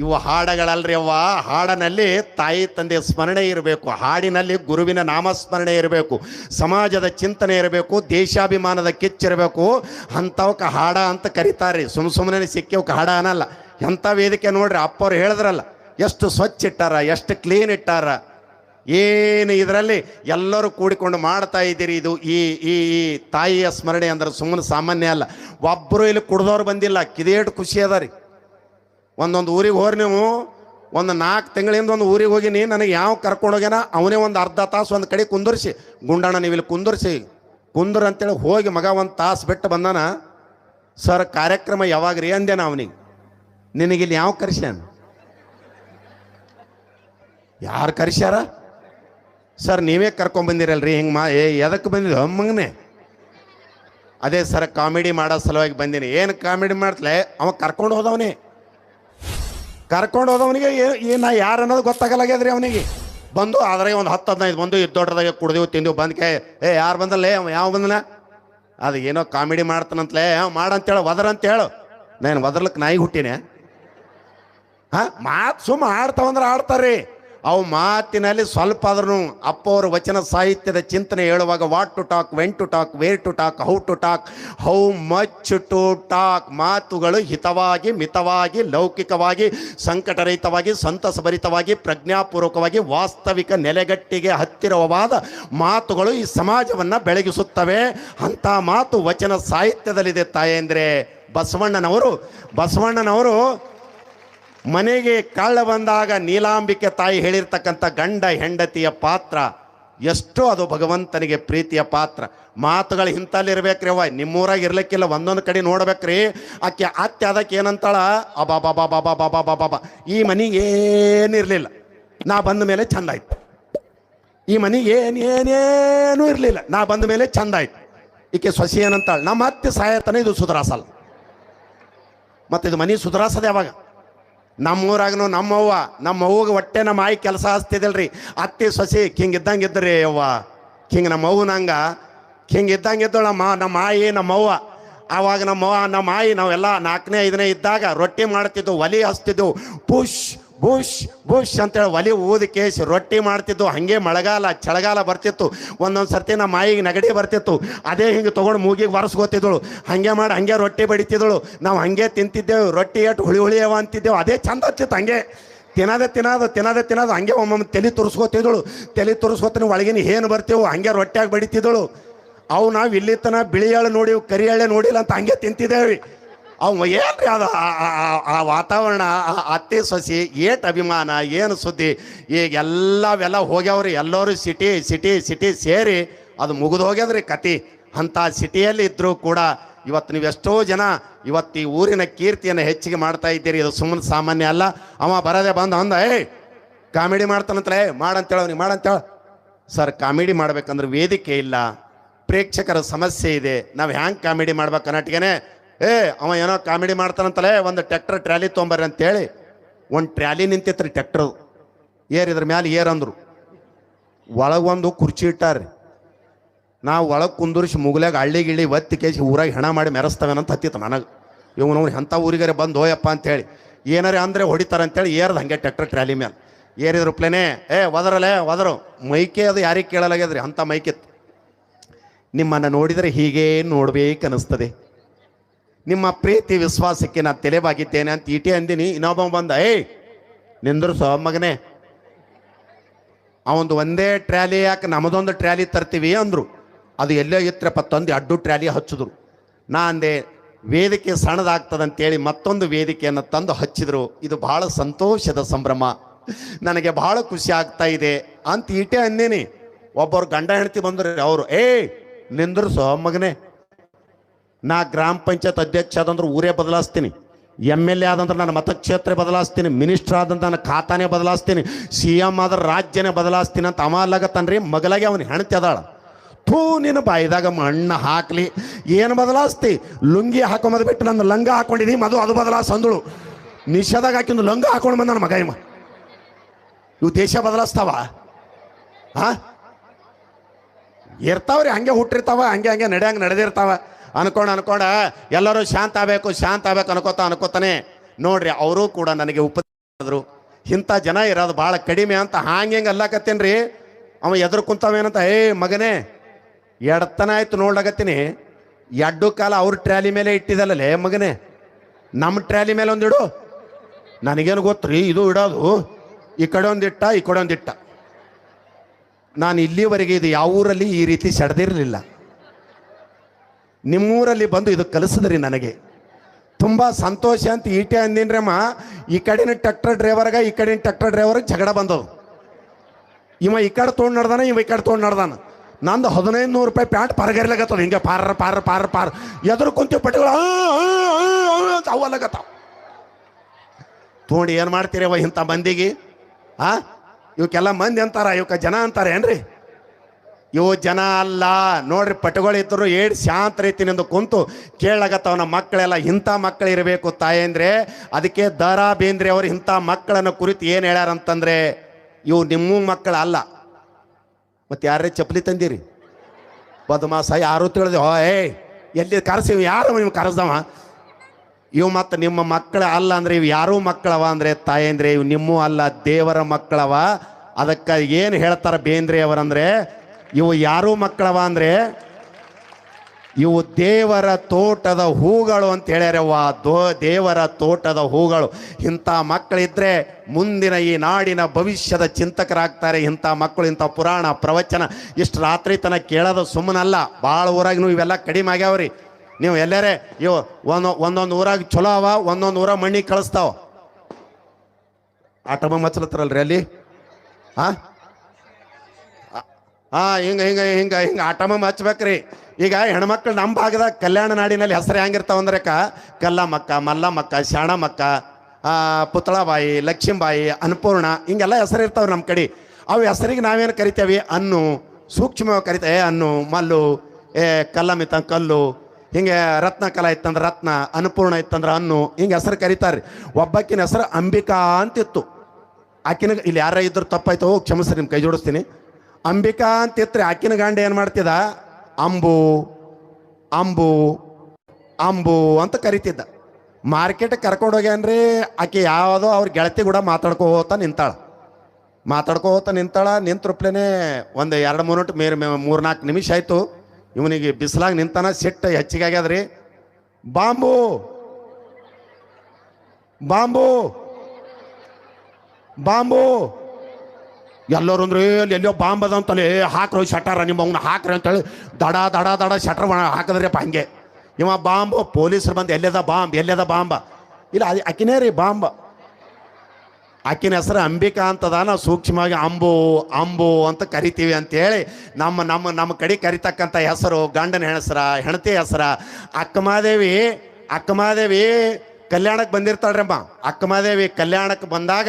ಇವು ಹಾಡಗಳಲ್ರಿ ಅವ್ವ. ಹಾಡನಲ್ಲಿ ತಾಯಿ ತಂದೆ ಸ್ಮರಣೆ ಇರಬೇಕು. ಹಾಡಿನಲ್ಲಿ ಗುರುವಿನ ನಾಮಸ್ಮರಣೆ ಇರಬೇಕು. ಸಮಾಜದ ಚಿಂತನೆ ಇರಬೇಕು. ದೇಶಾಭಿಮಾನದ ಕಿಚ್ಚಿರಬೇಕು ಅಂಥವಕ್ಕೆ ಹಾಡ ಅಂತ ಕರೀತಾರೆ ಸುಮ್ ಸುಮ್ಮನೆ ಸಿಕ್ಕಿವಕ್ಕೆ ಹಾಡ ಅನ್ನಲ್ಲ. ಎಂಥ ವೇದಿಕೆ ನೋಡ್ರಿ. ಅಪ್ಪವ್ರು ಹೇಳಿದ್ರಲ್ಲ, ಎಷ್ಟು ಸ್ವಚ್ಛ ಇಟ್ಟಾರ, ಎಷ್ಟು ಕ್ಲೀನ್ ಇಟ್ಟಾರ. ಏನು ಇದರಲ್ಲಿ ಎಲ್ಲರೂ ಕೂಡಿಕೊಂಡು ಮಾಡ್ತಾ ಇದ್ದೀರಿ ಇದು. ಈ ಈ ಈ ತಾಯಿಯ ಸ್ಮರಣೆ ಅಂದ್ರೆ ಸುಮ್ಮನೆ ಸಾಮಾನ್ಯ ಅಲ್ಲ. ಒಬ್ಬರು ಇಲ್ಲಿ ಕುಡ್ದವ್ರು ಬಂದಿಲ್ಲ. ಕಿದೇಟು ಖುಷಿ ಅದ ರೀ. ಒಂದೊಂದು ಊರಿಗೆ ಹೋರಿ ನೀವು. ಒಂದು ನಾಲ್ಕು ತಿಂಗಳಿಂದ ಒಂದು ಊರಿಗೆ ಹೋಗಿನಿ ನನಗೆ ಯಾವ ಕರ್ಕೊಂಡು ಹೋಗ್ಯಾನ? ಅವನೇ ಒಂದು ಅರ್ಧ ತಾಸು ಒಂದು ಕಡೆ ಕುಂದರ್ಸಿ. ಗುಂಡಣ್ಣ ನೀವು ಇಲ್ಲಿ ಕುಂದರ್ಸಿ. ಕುಂದ್ರ ಅಂತೇಳಿ ಹೋಗಿ ಮಗ ಒಂದು ತಾಸು ಬಿಟ್ಟು ಬಂದಾನ. ಸರ್, ಕಾರ್ಯಕ್ರಮ ಯಾವಾಗ ರೀ? ಅಂದೇನ ಅವನಿಗೆ. ನಿನಗಿಲ್ಲಿ ಯಾವ ಕರ್ಸ್ಯಾನ? ಯಾರು ಕರ್ಸ್ಯಾರ? ಸರ್, ನೀವೇ ಕರ್ಕೊಂಬಂದಿರಲ್ರಿ ಹಿಂಗೆ ಮಾ ಏ ಎದಕ್ಕೆ ಬಂದಿದ್ದು? ಹಮ್ಮಂಗನೆ. ಅದೇ ಸರ್, ಕಾಮಿಡಿ ಮಾಡೋ ಸಲುವಾಗಿ ಬಂದೀನಿ. ಏನು ಕಾಮಿಡಿ ಮಾಡ್ತಲೆ? ಅವ ಕರ್ಕೊಂಡು ಹೋದವನೇ. ಕರ್ಕೊಂಡು ಹೋದವನಿಗೆ ಏನು ಯಾರು ಅನ್ನೋದು ಗೊತ್ತಾಗಲಾಗ್ಯದ್ರಿ ಅವನಿಗೆ. ಬಂದು ಅದ್ರಾಗ ಒಂದು ಹತ್ತು ಹದಿನೈದು ಬಂದು ಇದು ದೊಡ್ಡದಾಗೆ ಕುಡ್ದೆವು, ತಿಂದೆವು, ಬಂದು ಕೇ, ಏ, ಯಾರು ಬಂದಲ್ಲೇ? ಅವ ಯಾವ ಬಂದನ? ಅದು ಏನೋ ಕಾಮಿಡಿ ಮಾಡ್ತಾನಂತಲೇ ಮಾಡಂತೇಳು ವದರ ಅಂತ ಹೇಳು. ನಾನು ವದರ್ಲಕ್ಕೆ ನಾಯಿ ಹುಟ್ಟಿನೇ. ಹಾಂ, ಮಾತು ಸುಮ್ಮ ಆಡ್ತಾವಂದ್ರೆ ಆಡ್ತಾರೆ ಅವು ಮಾತಿನಲ್ಲಿ ಸ್ವಲ್ಪ ಆದ್ರೂ ಅಪ್ಪವ್ರ ವಚನ ಸಾಹಿತ್ಯದ ಚಿಂತನೆ ಹೇಳುವಾಗ what to talk when to talk where to talk how to talk how much to talk ಮಾತುಗಳು ಹಿತವಾಗಿ, ಮಿತವಾಗಿ, ಲೌಕಿಕವಾಗಿ, ಸಂಕಟರಹಿತವಾಗಿ, ಸಂತಸಭರಿತವಾಗಿ, ಪ್ರಜ್ಞಾಪೂರ್ವಕವಾಗಿ, ವಾಸ್ತವಿಕ ನೆಲೆಗಟ್ಟಿಗೆ ಹತ್ತಿರವಾದ ಮಾತುಗಳು ಈ ಸಮಾಜವನ್ನು ಬೆಳಗಿಸುತ್ತವೆ. ಅಂಥ ಮಾತು ವಚನ ಸಾಹಿತ್ಯದಲ್ಲಿದೆ ತಾಯೇಂದ್ರೆ. ಬಸವಣ್ಣನವರು ಬಸವಣ್ಣನವರು ಮನೆಗೆ ಕಳ್ಳ ಬಂದಾಗ ನೀಲಾಂಬಿಕೆ ತಾಯಿ ಹೇಳಿರ್ತಕ್ಕಂಥ ಗಂಡ ಹೆಂಡತಿಯ ಪಾತ್ರ, ಎಷ್ಟು ಅದು ಭಗವಂತನಿಗೆ ಪ್ರೀತಿಯ ಪಾತ್ರ. ಮಾತುಗಳು ಇಂಥಲ್ಲಿರ್ಬೇಕ್ರಿ ಅವ ನಿಮ್ಮೂರಾಗ ಇರ್ಲಿಕ್ಕಿಲ್ಲ, ಒಂದೊಂದು ಕಡೆ ನೋಡ್ಬೇಕ್ರಿ. ಆಕೆ ಅತ್ತೆ ಅದಕ್ಕೆ ಏನಂತಾಳ? ಅಬಾ ಬಾಬಾ ಬಾಬಾ ಬಾಬಾ ಬಾಬಾ ಬಾ ಈ ಮನೆಗೆ ಏನಿರಲಿಲ್ಲ ನಾ ಬಂದ ಮೇಲೆ ಚಂದ ಆಯ್ತು. ಈ ಮನೆಗೆ ಏನೇನೂ ಇರಲಿಲ್ಲ. ನಾ ಬಂದ ಮೇಲೆ ಚಂದ ಆಯ್ತು. ಈಕೆ ಸೊಸಿ ಏನಂತಾಳೆ? ನಮ್ಮ ಅತ್ತೆ ಸಾಯತನ ಇದು ಸುಧಾರಸಲ್ಲ. ಮತ್ತು ಇದು ಮನೆ ಸುಧಾರಸದೆ ಯಾವಾಗ? ನಮ್ಮೂರಾಗನು ನಮ್ಮವ್ವ, ನಮ್ಮವ್ವಗೆ ಹೊಟ್ಟೆ ನಮ್ಮ ಆಯಿ ಕೆಲಸ ಹಚ್ತಿದಿಲ್ರಿ ಅತ್ತೆ, ಸೊಸಿ ಹಿಂಗೆ ಇದ್ದಂಗೆ ಇದ್ರಿ ಅವ್ವ. ಹಿಂಗೆ ನಮ್ಮ ಅವ್ವ ನಂಗ ಹಿಂಗೆ ಇದ್ದಂಗೆ ಇದ್ದಳಮ್ಮ ನಮ್ಮ ಆಯಿ, ನಮ್ಮವ್ವ. ಆವಾಗ ನಮ್ಮ ನಮ್ಮ ಆಯಿ, ನಾವೆಲ್ಲ ನಾಲ್ಕನೇ, ಐದನೇ ಇದ್ದಾಗ ರೊಟ್ಟಿ ಮಾಡ್ತಿದ್ದೆವು ಒಲಿ ಹಸ್ತಿದ್ದು ಪುಷ್ ಬುಷ್ ಬುಷ್ ಅಂತೇಳಿ ಒಲೆ ಊದ ಕೇಸಿ ರೊಟ್ಟಿ ಮಾಡ್ತಿದ್ವು ಹಾಗೆ ಮಳೆಗಾಲ, ಚಳಿಗಾಲ ಬರ್ತಿತ್ತು. ಒಂದೊಂದು ಸರ್ತಿ ನಮ್ಮ ಮಾಯಿಗೆ ನೆಗಡಿ ಬರ್ತಿತ್ತು. ಅದೇ ಹಿಂಗೆ ತೊಗೊಂಡು ಮೂಗಿಗೆ ಒರೆಸ್ಕೋತಿದ್ದಳು ಹಾಗೆ ಮಾಡಿ, ಹಂಗೆ ರೊಟ್ಟಿ ಬಡಿತಿದ್ದಳು. ನಾವು ಹಾಗೆ ತಿಂತಿದ್ದೆವು, ರೊಟ್ಟಿ ಎಷ್ಟು ಹುಳಿ ಹುಳಿ ಅವ ಅಂತಿದ್ದೆವು. ಅದೇ ಚಂದ ಹಚ್ಚಿತ್ತು ಹಂಗೆ. ತಿನ್ನೋದೇ ತಿನ್ನೋದು ತಿನ್ನೋದೇ ತಿನ್ನೋದು ಹಂಗೆ ಒಮ್ಮೊಮ್ಮೆ ತಲೆ ತುರ್ಸ್ಕೋತಿದ್ದಳು. ತಲೆ ತುರ್ಸ್ಕೊತನ ಒಳಗಿನ ಏನು ಬರ್ತೇವೆ ಹಂಗೆ ರೊಟ್ಟಿಯಾಗಿ ಬಡಿತಿದ್ದಳು. ಅವು ನಾವು ಇಲ್ಲಿ ತನ ಬಿಳಿ ಎಳ್ಳು ನೋಡಿವು ಕರಿ ಎಳ್ಳೆ ನೋಡಿಲ್ಲ ಅಂತ ಹಂಗೆ ತಿಂತಿದ್ದೇವೆ. ಅವ ಏನ್ರಿ ಅದು? ಆ- ವಾತಾವರಣ, ಆ ಅತ್ತೆ ಸೊಸಿ, ಏಟ್ ಅಭಿಮಾನ, ಏನು ಸುದ್ದಿ? ಈಗ ಎಲ್ಲವೆಲ್ಲ ಹೋಗ್ಯಾವ್ರಿ, ಎಲ್ಲರೂ ಸಿಟಿ ಸಿಟಿ ಸಿಟಿ ಸೇರಿ ಅದು ಮುಗಿದು ಹೋಗ್ಯದ್ರಿ ಕತಿ. ಅಂಥ ಸಿಟಿಯಲ್ಲಿ ಇದ್ದರೂ ಕೂಡ ಇವತ್ತು ನೀವು ಎಷ್ಟೋ ಜನ ಇವತ್ತು ಈ ಊರಿನ ಕೀರ್ತಿಯನ್ನು ಹೆಚ್ಚಿಗೆ ಮಾಡ್ತಾ ಇದ್ದೀರಿ. ಇದು ಸುಮ್ಮನೆ ಸಾಮಾನ್ಯ ಅಲ್ಲ. ಅವ ಬರದೆ ಬಂದ ಅಂದ, ಏಯ್, ಕಾಮಿಡಿ ಮಾಡ್ತಾನಂತಲೇ ಮಾಡಂತೇಳ ಅವ್ನಿಗೆ ಮಾಡಂತೇಳ ಸರ್, ಕಾಮಿಡಿ ಮಾಡ್ಬೇಕಂದ್ರೆ ವೇದಿಕೆ ಇಲ್ಲ. ಪ್ರೇಕ್ಷಕರ ಸಮಸ್ಯೆ ಇದೆ. ನಾವು ಹ್ಯಾಂಗೆ ಕಾಮಿಡಿ ಮಾಡ್ಬೇಕು ಅನ್ನಟ್ಟಿಗೆನೆ ಏ, ಅವ ಏನೋ ಕಾಮಿಡಿ ಮಾಡ್ತಾನಂತಲೇ ಒಂದು ಟ್ರ್ಯಾಕ್ಟರ್ ಟ್ರ್ಯಾಲಿ ತೊಗೊಂಬರ್ರಿ ಅಂತೇಳಿ. ಒಂದು ಟ್ರ್ಯಾಲಿ ನಿಂತಿತ್ರಿ ಟ್ರ್ಯಾಕ್ಟರ್ ಏರಿದ್ರ ಮ್ಯಾಲೆ ಏರಂದ್ರು ಒಳಗೊಂದು ಕುರ್ಚಿ ಇಟ್ಟಾರ್ರಿ. ನಾವು ಒಳಗೆ ಕುಂದುರಿಸಿ ಮುಗಲ್ಯಾಗ ಹಳ್ಳಿ ಗಿಳ್ಳಿ ಒತ್ತಿ ಕೇಸಿ ಊರಾಗ ಹೆಣ ಮಾಡಿ ಮೆರೆಸ್ತವೇನಂತ ಹತ್ತಿತ್ತು ನನಗೆ. ಇವನು ಎಂಥ ಊರಿಗಾರೆ ಬಂದು ಹೋಯಪ್ಪ ಅಂತೇಳಿ. ಏನಾರ ಅಂದರೆ ಹೊಡಿತಾರೆ ಅಂತೇಳಿ ಏರ್ದು ಹಂಗೆ ಟ್ರ್ಯಾಕ್ಟರ್ ಟ್ರ್ಯಾಲಿ ಮೇಲೆ ಏರಿದ್ರು ಪ್ಲೇನೇ, ಏ, ಒದರಲೇ, ಒದರು. ಮೈಕೆ ಅದು ಯಾರಿಗೆ ಕೇಳಲಾಗ್ಯದ್ರಿ, ಅಂಥ ಮೈಕಿತ್ತು. ನಿಮ್ಮನ್ನು ನೋಡಿದರೆ ಹೀಗೇ ನೋಡ್ಬೇಕು ಅನಿಸ್ತದೆ ನಿಮ್ಮ ಪ್ರೀತಿ ವಿಶ್ವಾಸಕ್ಕೆ ನಾನು ತಲೆಬಾಗಿದ್ದೇನೆ ಅಂತ ಈಟೆ ಅಂದಿನಿ. ಇನ್ನೊಬ್ಬ ಬಂದ, ಏಯ್ ನಿಂದ್ರು ಸೋ ಮಗನೇ. ಅವಂದು ಒಂದೇ ಟ್ರ್ಯಾಲಿ ಯಾಕೆ ನಮ್ಮದೊಂದು ಟ್ರ್ಯಾಲಿ ತರ್ತೀವಿ? ಅಂದರು. ಅದು ಎಲ್ಲೋ ಇತ್ತರಪ್ಪ ತಂದು ಅಡ್ಡು ಟ್ರ್ಯಾಲಿ ಹಚ್ಚಿದ್ರು. ನಾ ಅಂದೆ, ವೇದಿಕೆ ಸಣ್ಣದಾಗ್ತದಂತೇಳಿ ಮತ್ತೊಂದು ವೇದಿಕೆಯನ್ನು ತಂದು ಹಚ್ಚಿದ್ರು. ಇದು ಬಹಳ ಸಂತೋಷದ ಸಂಭ್ರಮ. ನನಗೆ ಬಹಳ ಖುಷಿ ಆಗ್ತಾ ಇದೆ ಅಂತ ಈಟೆ ಅಂದೇನಿ. ಒಬ್ಬರು ಗಂಡ ಹೆಂಡತಿ ಬಂದ್ರೆ, ಅವರು ಏ ನಿಂದ್ರು ಸೋ ಮಗನೇ. ನಾ ಗ್ರಾಮ ಪಂಚಾಯತ್ ಅಧ್ಯಕ್ಷ ಆದಂದ್ರೆ ಊರೇ ಬದಲಾಯಿಸ್ತೀನಿ ಎಂ ಎಲ್ ಎ ಆದಂದ್ರೆ ನನ್ನ ಮತಕ್ಷೇತ್ರ ಬದಲಾಯಿಸ್ತೀನಿ ಮಿನಿಸ್ಟರ್ ಆದಂತ ನನ್ನ ಖಾತಾನೇ ಬದಲಾಯಿಸ್ತೀನಿ ಸಿ ಎಂ ಆದ್ರೆ ರಾಜ್ಯನೇ ಬದಲಾಯಿಸ್ತೀನಿ ಅಂತ ಅವ ಅಲ್ಲಾಗತ್ತನ್ರಿ. ಮಗಲಾಗಿ ಅವನು ಹೆಣ್ತಿ ಅದಾಳ. ಥೂ, ನಿನ್ನ ಬಾಯಿದಾಗ ಮಣ್ಣು ಹಾಕ್ಲಿ. ಏನು ಬದಲಾಯಿಸ್ತಿ ಲುಂಗಿ ಹಾಕೊಂಬದ್ ಬಿಟ್ಟು ನನ್ನ ಲಂಗ ಹಾಕೊಂಡಿದ್ದೀನಿ ಮದು ಅದು ಬದಲಾಯಿಸ್ ಅಂದಳು. ನಿಷೇಧಾಗ ಹಾಕಿಂದು ಲಂಗ ಹಾಕೊಂಡು ಬಂದ ನನ್ನ ಮಗ ಇವ. ಇವು ದೇಶ ಬದಲಾಯಿಸ್ತಾವ ಹಾ ಇರ್ತಾವ್ರಿ. ಹಂಗೆ ಹುಟ್ಟಿರ್ತಾವ, ಹಂಗೆ ಹಂಗೆ ನಡೆಯಂಗೆ ನಡೆದಿರ್ತಾವ. ಅನ್ಕೊಂಡು, ಅನ್ಕೊಂಡ ಎಲ್ಲರೂ ಶಾಂತ ಆಗಬೇಕು, ಶಾಂತ ಆಗ್ಬೇಕು ಅನ್ಕೋತ, ಅನ್ಕೋತಾನೆ. ನೋಡ್ರಿ, ಅವರು ಕೂಡ ನನಗೆ ಉಪದ್ರು ಇಂಥ ಜನ ಇರೋದು ಭಾಳ ಕಡಿಮೆ ಅಂತ ಹಾಂಗೆ ಹೆಂಗೆ ಅಲ್ಲಾಕತ್ತೇನ್ರಿ ಅವ ಎದುರು ಕುಂತಾವೇನಂತ, ಏ, ಮಗನೇ, ಎಡತನ ಆಯ್ತು ನೋಡ್ಲಾಕತ್ತೀನಿ. ಎಡ್ಡು ಕಾಲ ಅವ್ರ ಟ್ರ್ಯಾಲಿ ಮೇಲೆ ಇಟ್ಟಿದಲ್ಲೇ ಮಗನೇ. ನಮ್ಮ ಟ್ರ್ಯಾಲಿ ಮೇಲೆ ಒಂದಿಡು ನನಗೇನು ಗೊತ್ತು ರೀ, ಇದು ಇಡೋದು. ಈ ಕಡೆ ಒಂದಿಟ್ಟ ಈ ಕಡೆ ಒಂದಿಟ್ಟ ನಾನು ಇಲ್ಲಿವರೆಗೆ ಇದು ಯಾವ ಊರಲ್ಲಿ ಈ ರೀತಿ ಸೆಡ್ದಿರಲಿಲ್ಲ. ನಿಮ್ಮೂರಲ್ಲಿ ಬಂದು ಇದು ಕಲಿಸಿದ್ರಿ ನನಗೆ. ತುಂಬ ಸಂತೋಷ ಅಂತ ಈಟೆ ಅಂದಿನ್ರಮ್ಮ. ಈ ಕಡೆನ ಟ್ರ್ಯಾಕ್ಟರ್ ಡ್ರೈವರ್ಗ, ಈ ಕಡೆನ ಟ್ರ್ಯಾಕ್ಟರ್ ಡ್ರೈವರ್ಗೆ ಜಗಳ ಬಂದವು. ಇವ ಈ ಕಡೆ ತೊಗೊಂಡು ನಡ್ದಾನ, ಇವ ಈ ಕಡೆ ತೊಗೊಂಡು ನಡ್ದಾನ. ನಂದು ಹದಿನೈದು ನೂರು ರೂಪಾಯಿ ಪ್ಯಾಂಟ್ ಪರಗರ್ಲಾಗತ್ತದ, ಹಿಂಗೆ ಪಾರ ಪಾರ ಪಾರ ಪಾರ. ಎದುರು ಕುಂತು ಪಟ್ಟಿಗಳು ಅವಲ್ಲಗತ್ತಾವ ತೊಗೊಂಡು ಏನು ಮಾಡ್ತೀರವ ಇಂಥ ಮಂದಿಗೆ? ಆ? ಇವಕ್ಕೆಲ್ಲ ಮಂದಿ ಅಂತಾರ, ಇವಕ್ಕೆ ಜನ ಅಂತಾರೆ ಏನ್ರಿ ಇವು ಜನ ಅಲ್ಲ. ನೋಡ್ರಿ, ಪಟುಗಳಿದ್ರು ಏಡ್ ಶಾಂತ ರೀತಿನಿಂದ ಕುಂತು ಕೇಳಾಗತ್ತವನ ಮಕ್ಕಳೆಲ್ಲ. ಇಂಥ ಮಕ್ಕಳು ಇರಬೇಕು ತಾಯಂದ್ರೆ ಅದಕ್ಕೆ ದರಾ ಬೇಂದ್ರೆ ಅವರು ಇಂಥ ಮಕ್ಕಳನ್ನ ಕುರಿತು ಏನು ಹೇಳ್ಯಾರಂತಂದ್ರೆ, ಇವು ನಿಮ್ಮ ಮಕ್ಕಳ ಅಲ್ಲ. ಮತ್ತೆ ಯಾರೇ ಚಪ್ಪಲಿ ತಂದಿರಿ? ಬದಮಾಸ, ಯಾರು ತಿಳಿದೆ ಓ ಏ ಎಲ್ಲಿ ಕರೆಸಿವ್ ಯಾರು ನಿಮ್ಗೆ ಕರೆಸ್ದವ? ಇವು ಮತ್ತು ನಿಮ್ಮ ಮಕ್ಕಳ ಅಲ್ಲ ಅಂದ್ರೆ ಇವು ಯಾರೂ ಮಕ್ಕಳವ ಅಂದ್ರೆ ತಾಯಂದ್ರೆ ಇವು ನಿಮ್ಮೂ ಅಲ್ಲ, ದೇವರ ಮಕ್ಕಳವ. ಅದಕ್ಕೆ ಏನು ಹೇಳ್ತಾರ ಬೇಂದ್ರೆ ಅವರಂದ್ರೆ ಇವು ಯಾರು ಮಕ್ಕಳವ ಅಂದ್ರೆ? ಇವು ದೇವರ ತೋಟದ ಹೂಗಳು ಅಂತ ಹೇಳ್ಯಾರವ್ವ ದೋ, ದೇವರ ತೋಟದ ಹೂಗಳು. ಇಂಥ ಮಕ್ಕಳಿದ್ರೆ ಮುಂದಿನ ಈ ನಾಡಿನ ಭವಿಷ್ಯದ ಚಿಂತಕರಾಗ್ತಾರೆ. ಇಂಥ ಮಕ್ಕಳು, ಇಂಥ ಪುರಾಣ, ಪ್ರವಚನ. ಇಷ್ಟು ರಾತ್ರಿ ತನಕ ಕೇಳೋದು ಸುಮ್ಮನಲ್ಲ. ಭಾಳ ಊರಾಗ ಇವೆಲ್ಲ ಕಡಿಮೆ ಆಗ್ಯಾವ್ರಿ. ನೀವು ಎಲ್ಲರೇ, ಇವು ಒಂದು, ಒಂದೊಂದು ಊರಾಗ ಚಲೋ ಅವ, ಒಂದೊಂದು ಊರಾಗ ಮಣ್ಣಿಗೆ ಕಳಿಸ್ತಾವ. ಆಟಮ ಮಚ್ಚಲತ್ತಾರಲ್ರಿ ಅಲ್ಲಿ? ಹಾ ಹಾ ಹಿಂಗ ಹಿಂಗ ಹಿಂಗ ಹಿಂಗ, ಆಟಮ ಹಚ್ಬೇಕ್ರಿ ಈಗ ಹೆಣ್ಮಕ್ಳು ನಮ್ಮ ಭಾಗದಾಗ ಕಲ್ಯಾಣ ನಾಡಿನಲ್ಲಿ ಹೆಸರು ಮಲ್ಲ ಕಲ್ಲಮ್ಮಕ್ಕ ಮಲ್ಲಮ್ಮಕ್ಕ ಶಾಣಮಕ್ಕ, ಆ ಲಕ್ಷ್ಮಿ ಲಕ್ಷ್ಮೀಬಾಯಿ, ಅನ್ನಪೂರ್ಣ, ಹಿಂಗೆಲ್ಲ ಹೆಸರು ಇರ್ತಾವ ನಮ್ಮ ಕಡೆ. ಅವು ಹೆಸರಿಗೆ ನಾವೇನು ಕರಿತೇವೆ? ಅನ್ನು, ಸೂಕ್ಷ್ಮವಾಗಿ ಕರಿತೇವೆ ಅನ್ನು, ಮಲ್ಲು, ಏ, ಕಲ್ಲಮಿತ, ಕಲ್ಲು, ಹಿಂಗೆ ರತ್ನ ಕಲಾ ಇತ್ತಂದ್ರೆ ರತ್ನ, ಅನ್ನಪೂರ್ಣ ಇತ್ತಂದ್ರೆ ಅನ್ನು, ಹಿಂಗೆ ಹೆಸರು ಕರೀತಾರೆ ಒಬ್ಬಕ್ಕಿನ ಹೆಸರು ಅಂಬಿಕಾ ಅಂತಿತ್ತು. ಆಕಿನ, ಇಲ್ಲಿ ಯಾರ ಇದ್ರು ತಪ್ಪಾಯ್ತು ಹೋಗಿ ಕ್ಷಮಿಸ್ರಿ ನಿಮ್ಮ ಕೈ ಜೋಡಿಸ್ತೀನಿ. ಅಂಬಿಕಾ ಅಂತಿತ್ರಿ ಆಕಿನ ಗಂಡ ಏನು ಮಾಡ್ತಿದ್ದ? ಅಂಬು ಅಂಬು ಅಂಬು ಅಂತ ಕರಿತಿದ್ದ. ಮಾರ್ಕೆಟ್ ಕರ್ಕೊಂಡು ಹೋಗ್ಯಾನ್ರಿ, ಆಕೆ ಯಾವುದೋ ಅವ್ರ ಗೆಳತಿ ಕೂಡ ಮಾತಾಡ್ಕೋತ ನಿಂತಾಳ. ಮಾತಾಡ್ಕೋತ ನಿಂತಾಳ ನಿಂತರುಪ್ಲೇನೆ ಒಂದು ಎರಡು ಮೂರು ಮೇರ್ ಮೂರು ನಾಲ್ಕು ನಿಮಿಷ ಆಯಿತು. ಇವನಿಗೆ ಬಿಸಿಲಾಗ ನಿಂತಾನ, ಸಿಟ್ಟು ಹೆಚ್ಚಿಗೆ ಆಗ್ಯಾದ್ರಿ. ಬಾಂಬು! ಬಾಂಬು! ಬಾಂಬು! ಎಲ್ಲರೂ ಅಂದ್ರೆ ಎಲ್ಲಿ ಎಲ್ಲೋ ಬಾಂಬ್ ಅದ ಅಂತಲೇ, ಹಾಕ್ರೋ ಶಟರ ನಿಮ್ಮ ಅವ್ನ ಹಾಕ್ರಿ ಅಂತೇಳಿ ದಡ ದಡ ದಡ ಶಟರ್ ಹಾಕಿದ್ರಪ್ಪ ಹಂಗೆ. ಇವ ಬಾಂಬ್, ಪೊಲೀಸರು ಬಂದು, ಎಲ್ಲದ ಬಾಂಬ್, ಎಲ್ಲದ ಬಾಂಬ? ಇಲ್ಲ, ಅದು ಆಕಿನೇ ರೀ ಬಾಂಬ್. ಆಕಿನ ಹೆಸರು ಅಂಬಿಕಾ ಅಂತದ ನಾವು ಸೂಕ್ಷ್ಮವಾಗಿ ಅಂಬು ಅಂಬು ಅಂತ ಕರಿತೀವಿ ಅಂತೇಳಿ ನಮ್ಮ ನಮ್ಮ ನಮ್ಮ ಕಡೆ ಕರಿತಕ್ಕಂಥ ಹೆಸರು, ಗಂಡನ ಹೆಸರ ಹೆಣತಿ ಹೆಸರ. ಅಕ್ಕಮಾದೇವಿ ಅಕ್ಕಮಾದೇವಿ ಕಲ್ಯಾಣಕ್ಕೆ ಬಂದಿರ್ತಾಳ್ರಮ್ಮ ಅಕ್ಕಮಾದೇವಿ ಕಲ್ಯಾಣಕ್ಕೆ ಬಂದಾಗ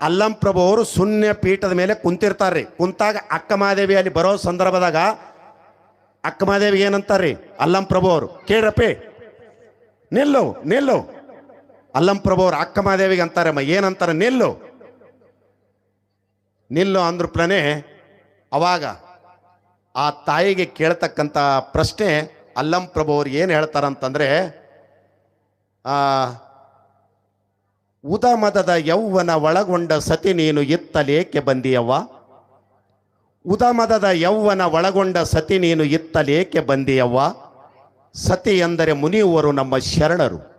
ಅಲ್ಲಂ ಪ್ರಭು ಅವರು ಶೂನ್ಯ ಪೀಠದ ಮೇಲೆ ಕುಂತಿರ್ತಾರ್ರಿ. ಕುಂತಾಗ ಅಕ್ಕಮಾದೇವಿ ಅಲ್ಲಿ ಬರೋ ಸಂದರ್ಭದಾಗ ಅಕ್ಕಮಾದೇವಿ ಏನಂತಾರ್ರಿ? ಅಲ್ಲಂ ಪ್ರಭು ಅವರು ಕೇಳ್ರಪ್ಪಿ. ನಿಲ್ಲು ನಿಲ್ಲು. ಅಲ್ಲಂ ಪ್ರಭು ಅವ್ರು ಅಕ್ಕಮಾದೇವಿಗೆ ಅಂತಾರಮ್ಮ. ಏನಂತಾರೆ? ನಿಲ್ಲು. ನಿಲ್ಲು ಅಂದ್ರ ಪ್ಲನೆ ಅವಾಗ ಆ ತಾಯಿಗೆ ಕೇಳ್ತಕ್ಕಂಥ ಪ್ರಶ್ನೆ ಅಲ್ಲಂ ಪ್ರಭು ಅವ್ರು ಏನು ಹೇಳ್ತಾರಂತಂದ್ರೆ ಆ, ಉದಮದದ ಯೌವನ ಒಳಗೊಂಡ ಸತಿ ನೀನು ಇತ್ತಲೇಕೆ ಬಂದಿಯವ್ವ? ಉದಮದದ ಯೌವನ ಒಳಗೊಂಡ ಸತಿ ನೀನು ಇತ್ತಲೇಕೆ ಬಂದಿಯವ್ವ? ಸತಿ ಎಂದರೆ ಮುನಿಯುವರು ನಮ್ಮ ಶರಣರು.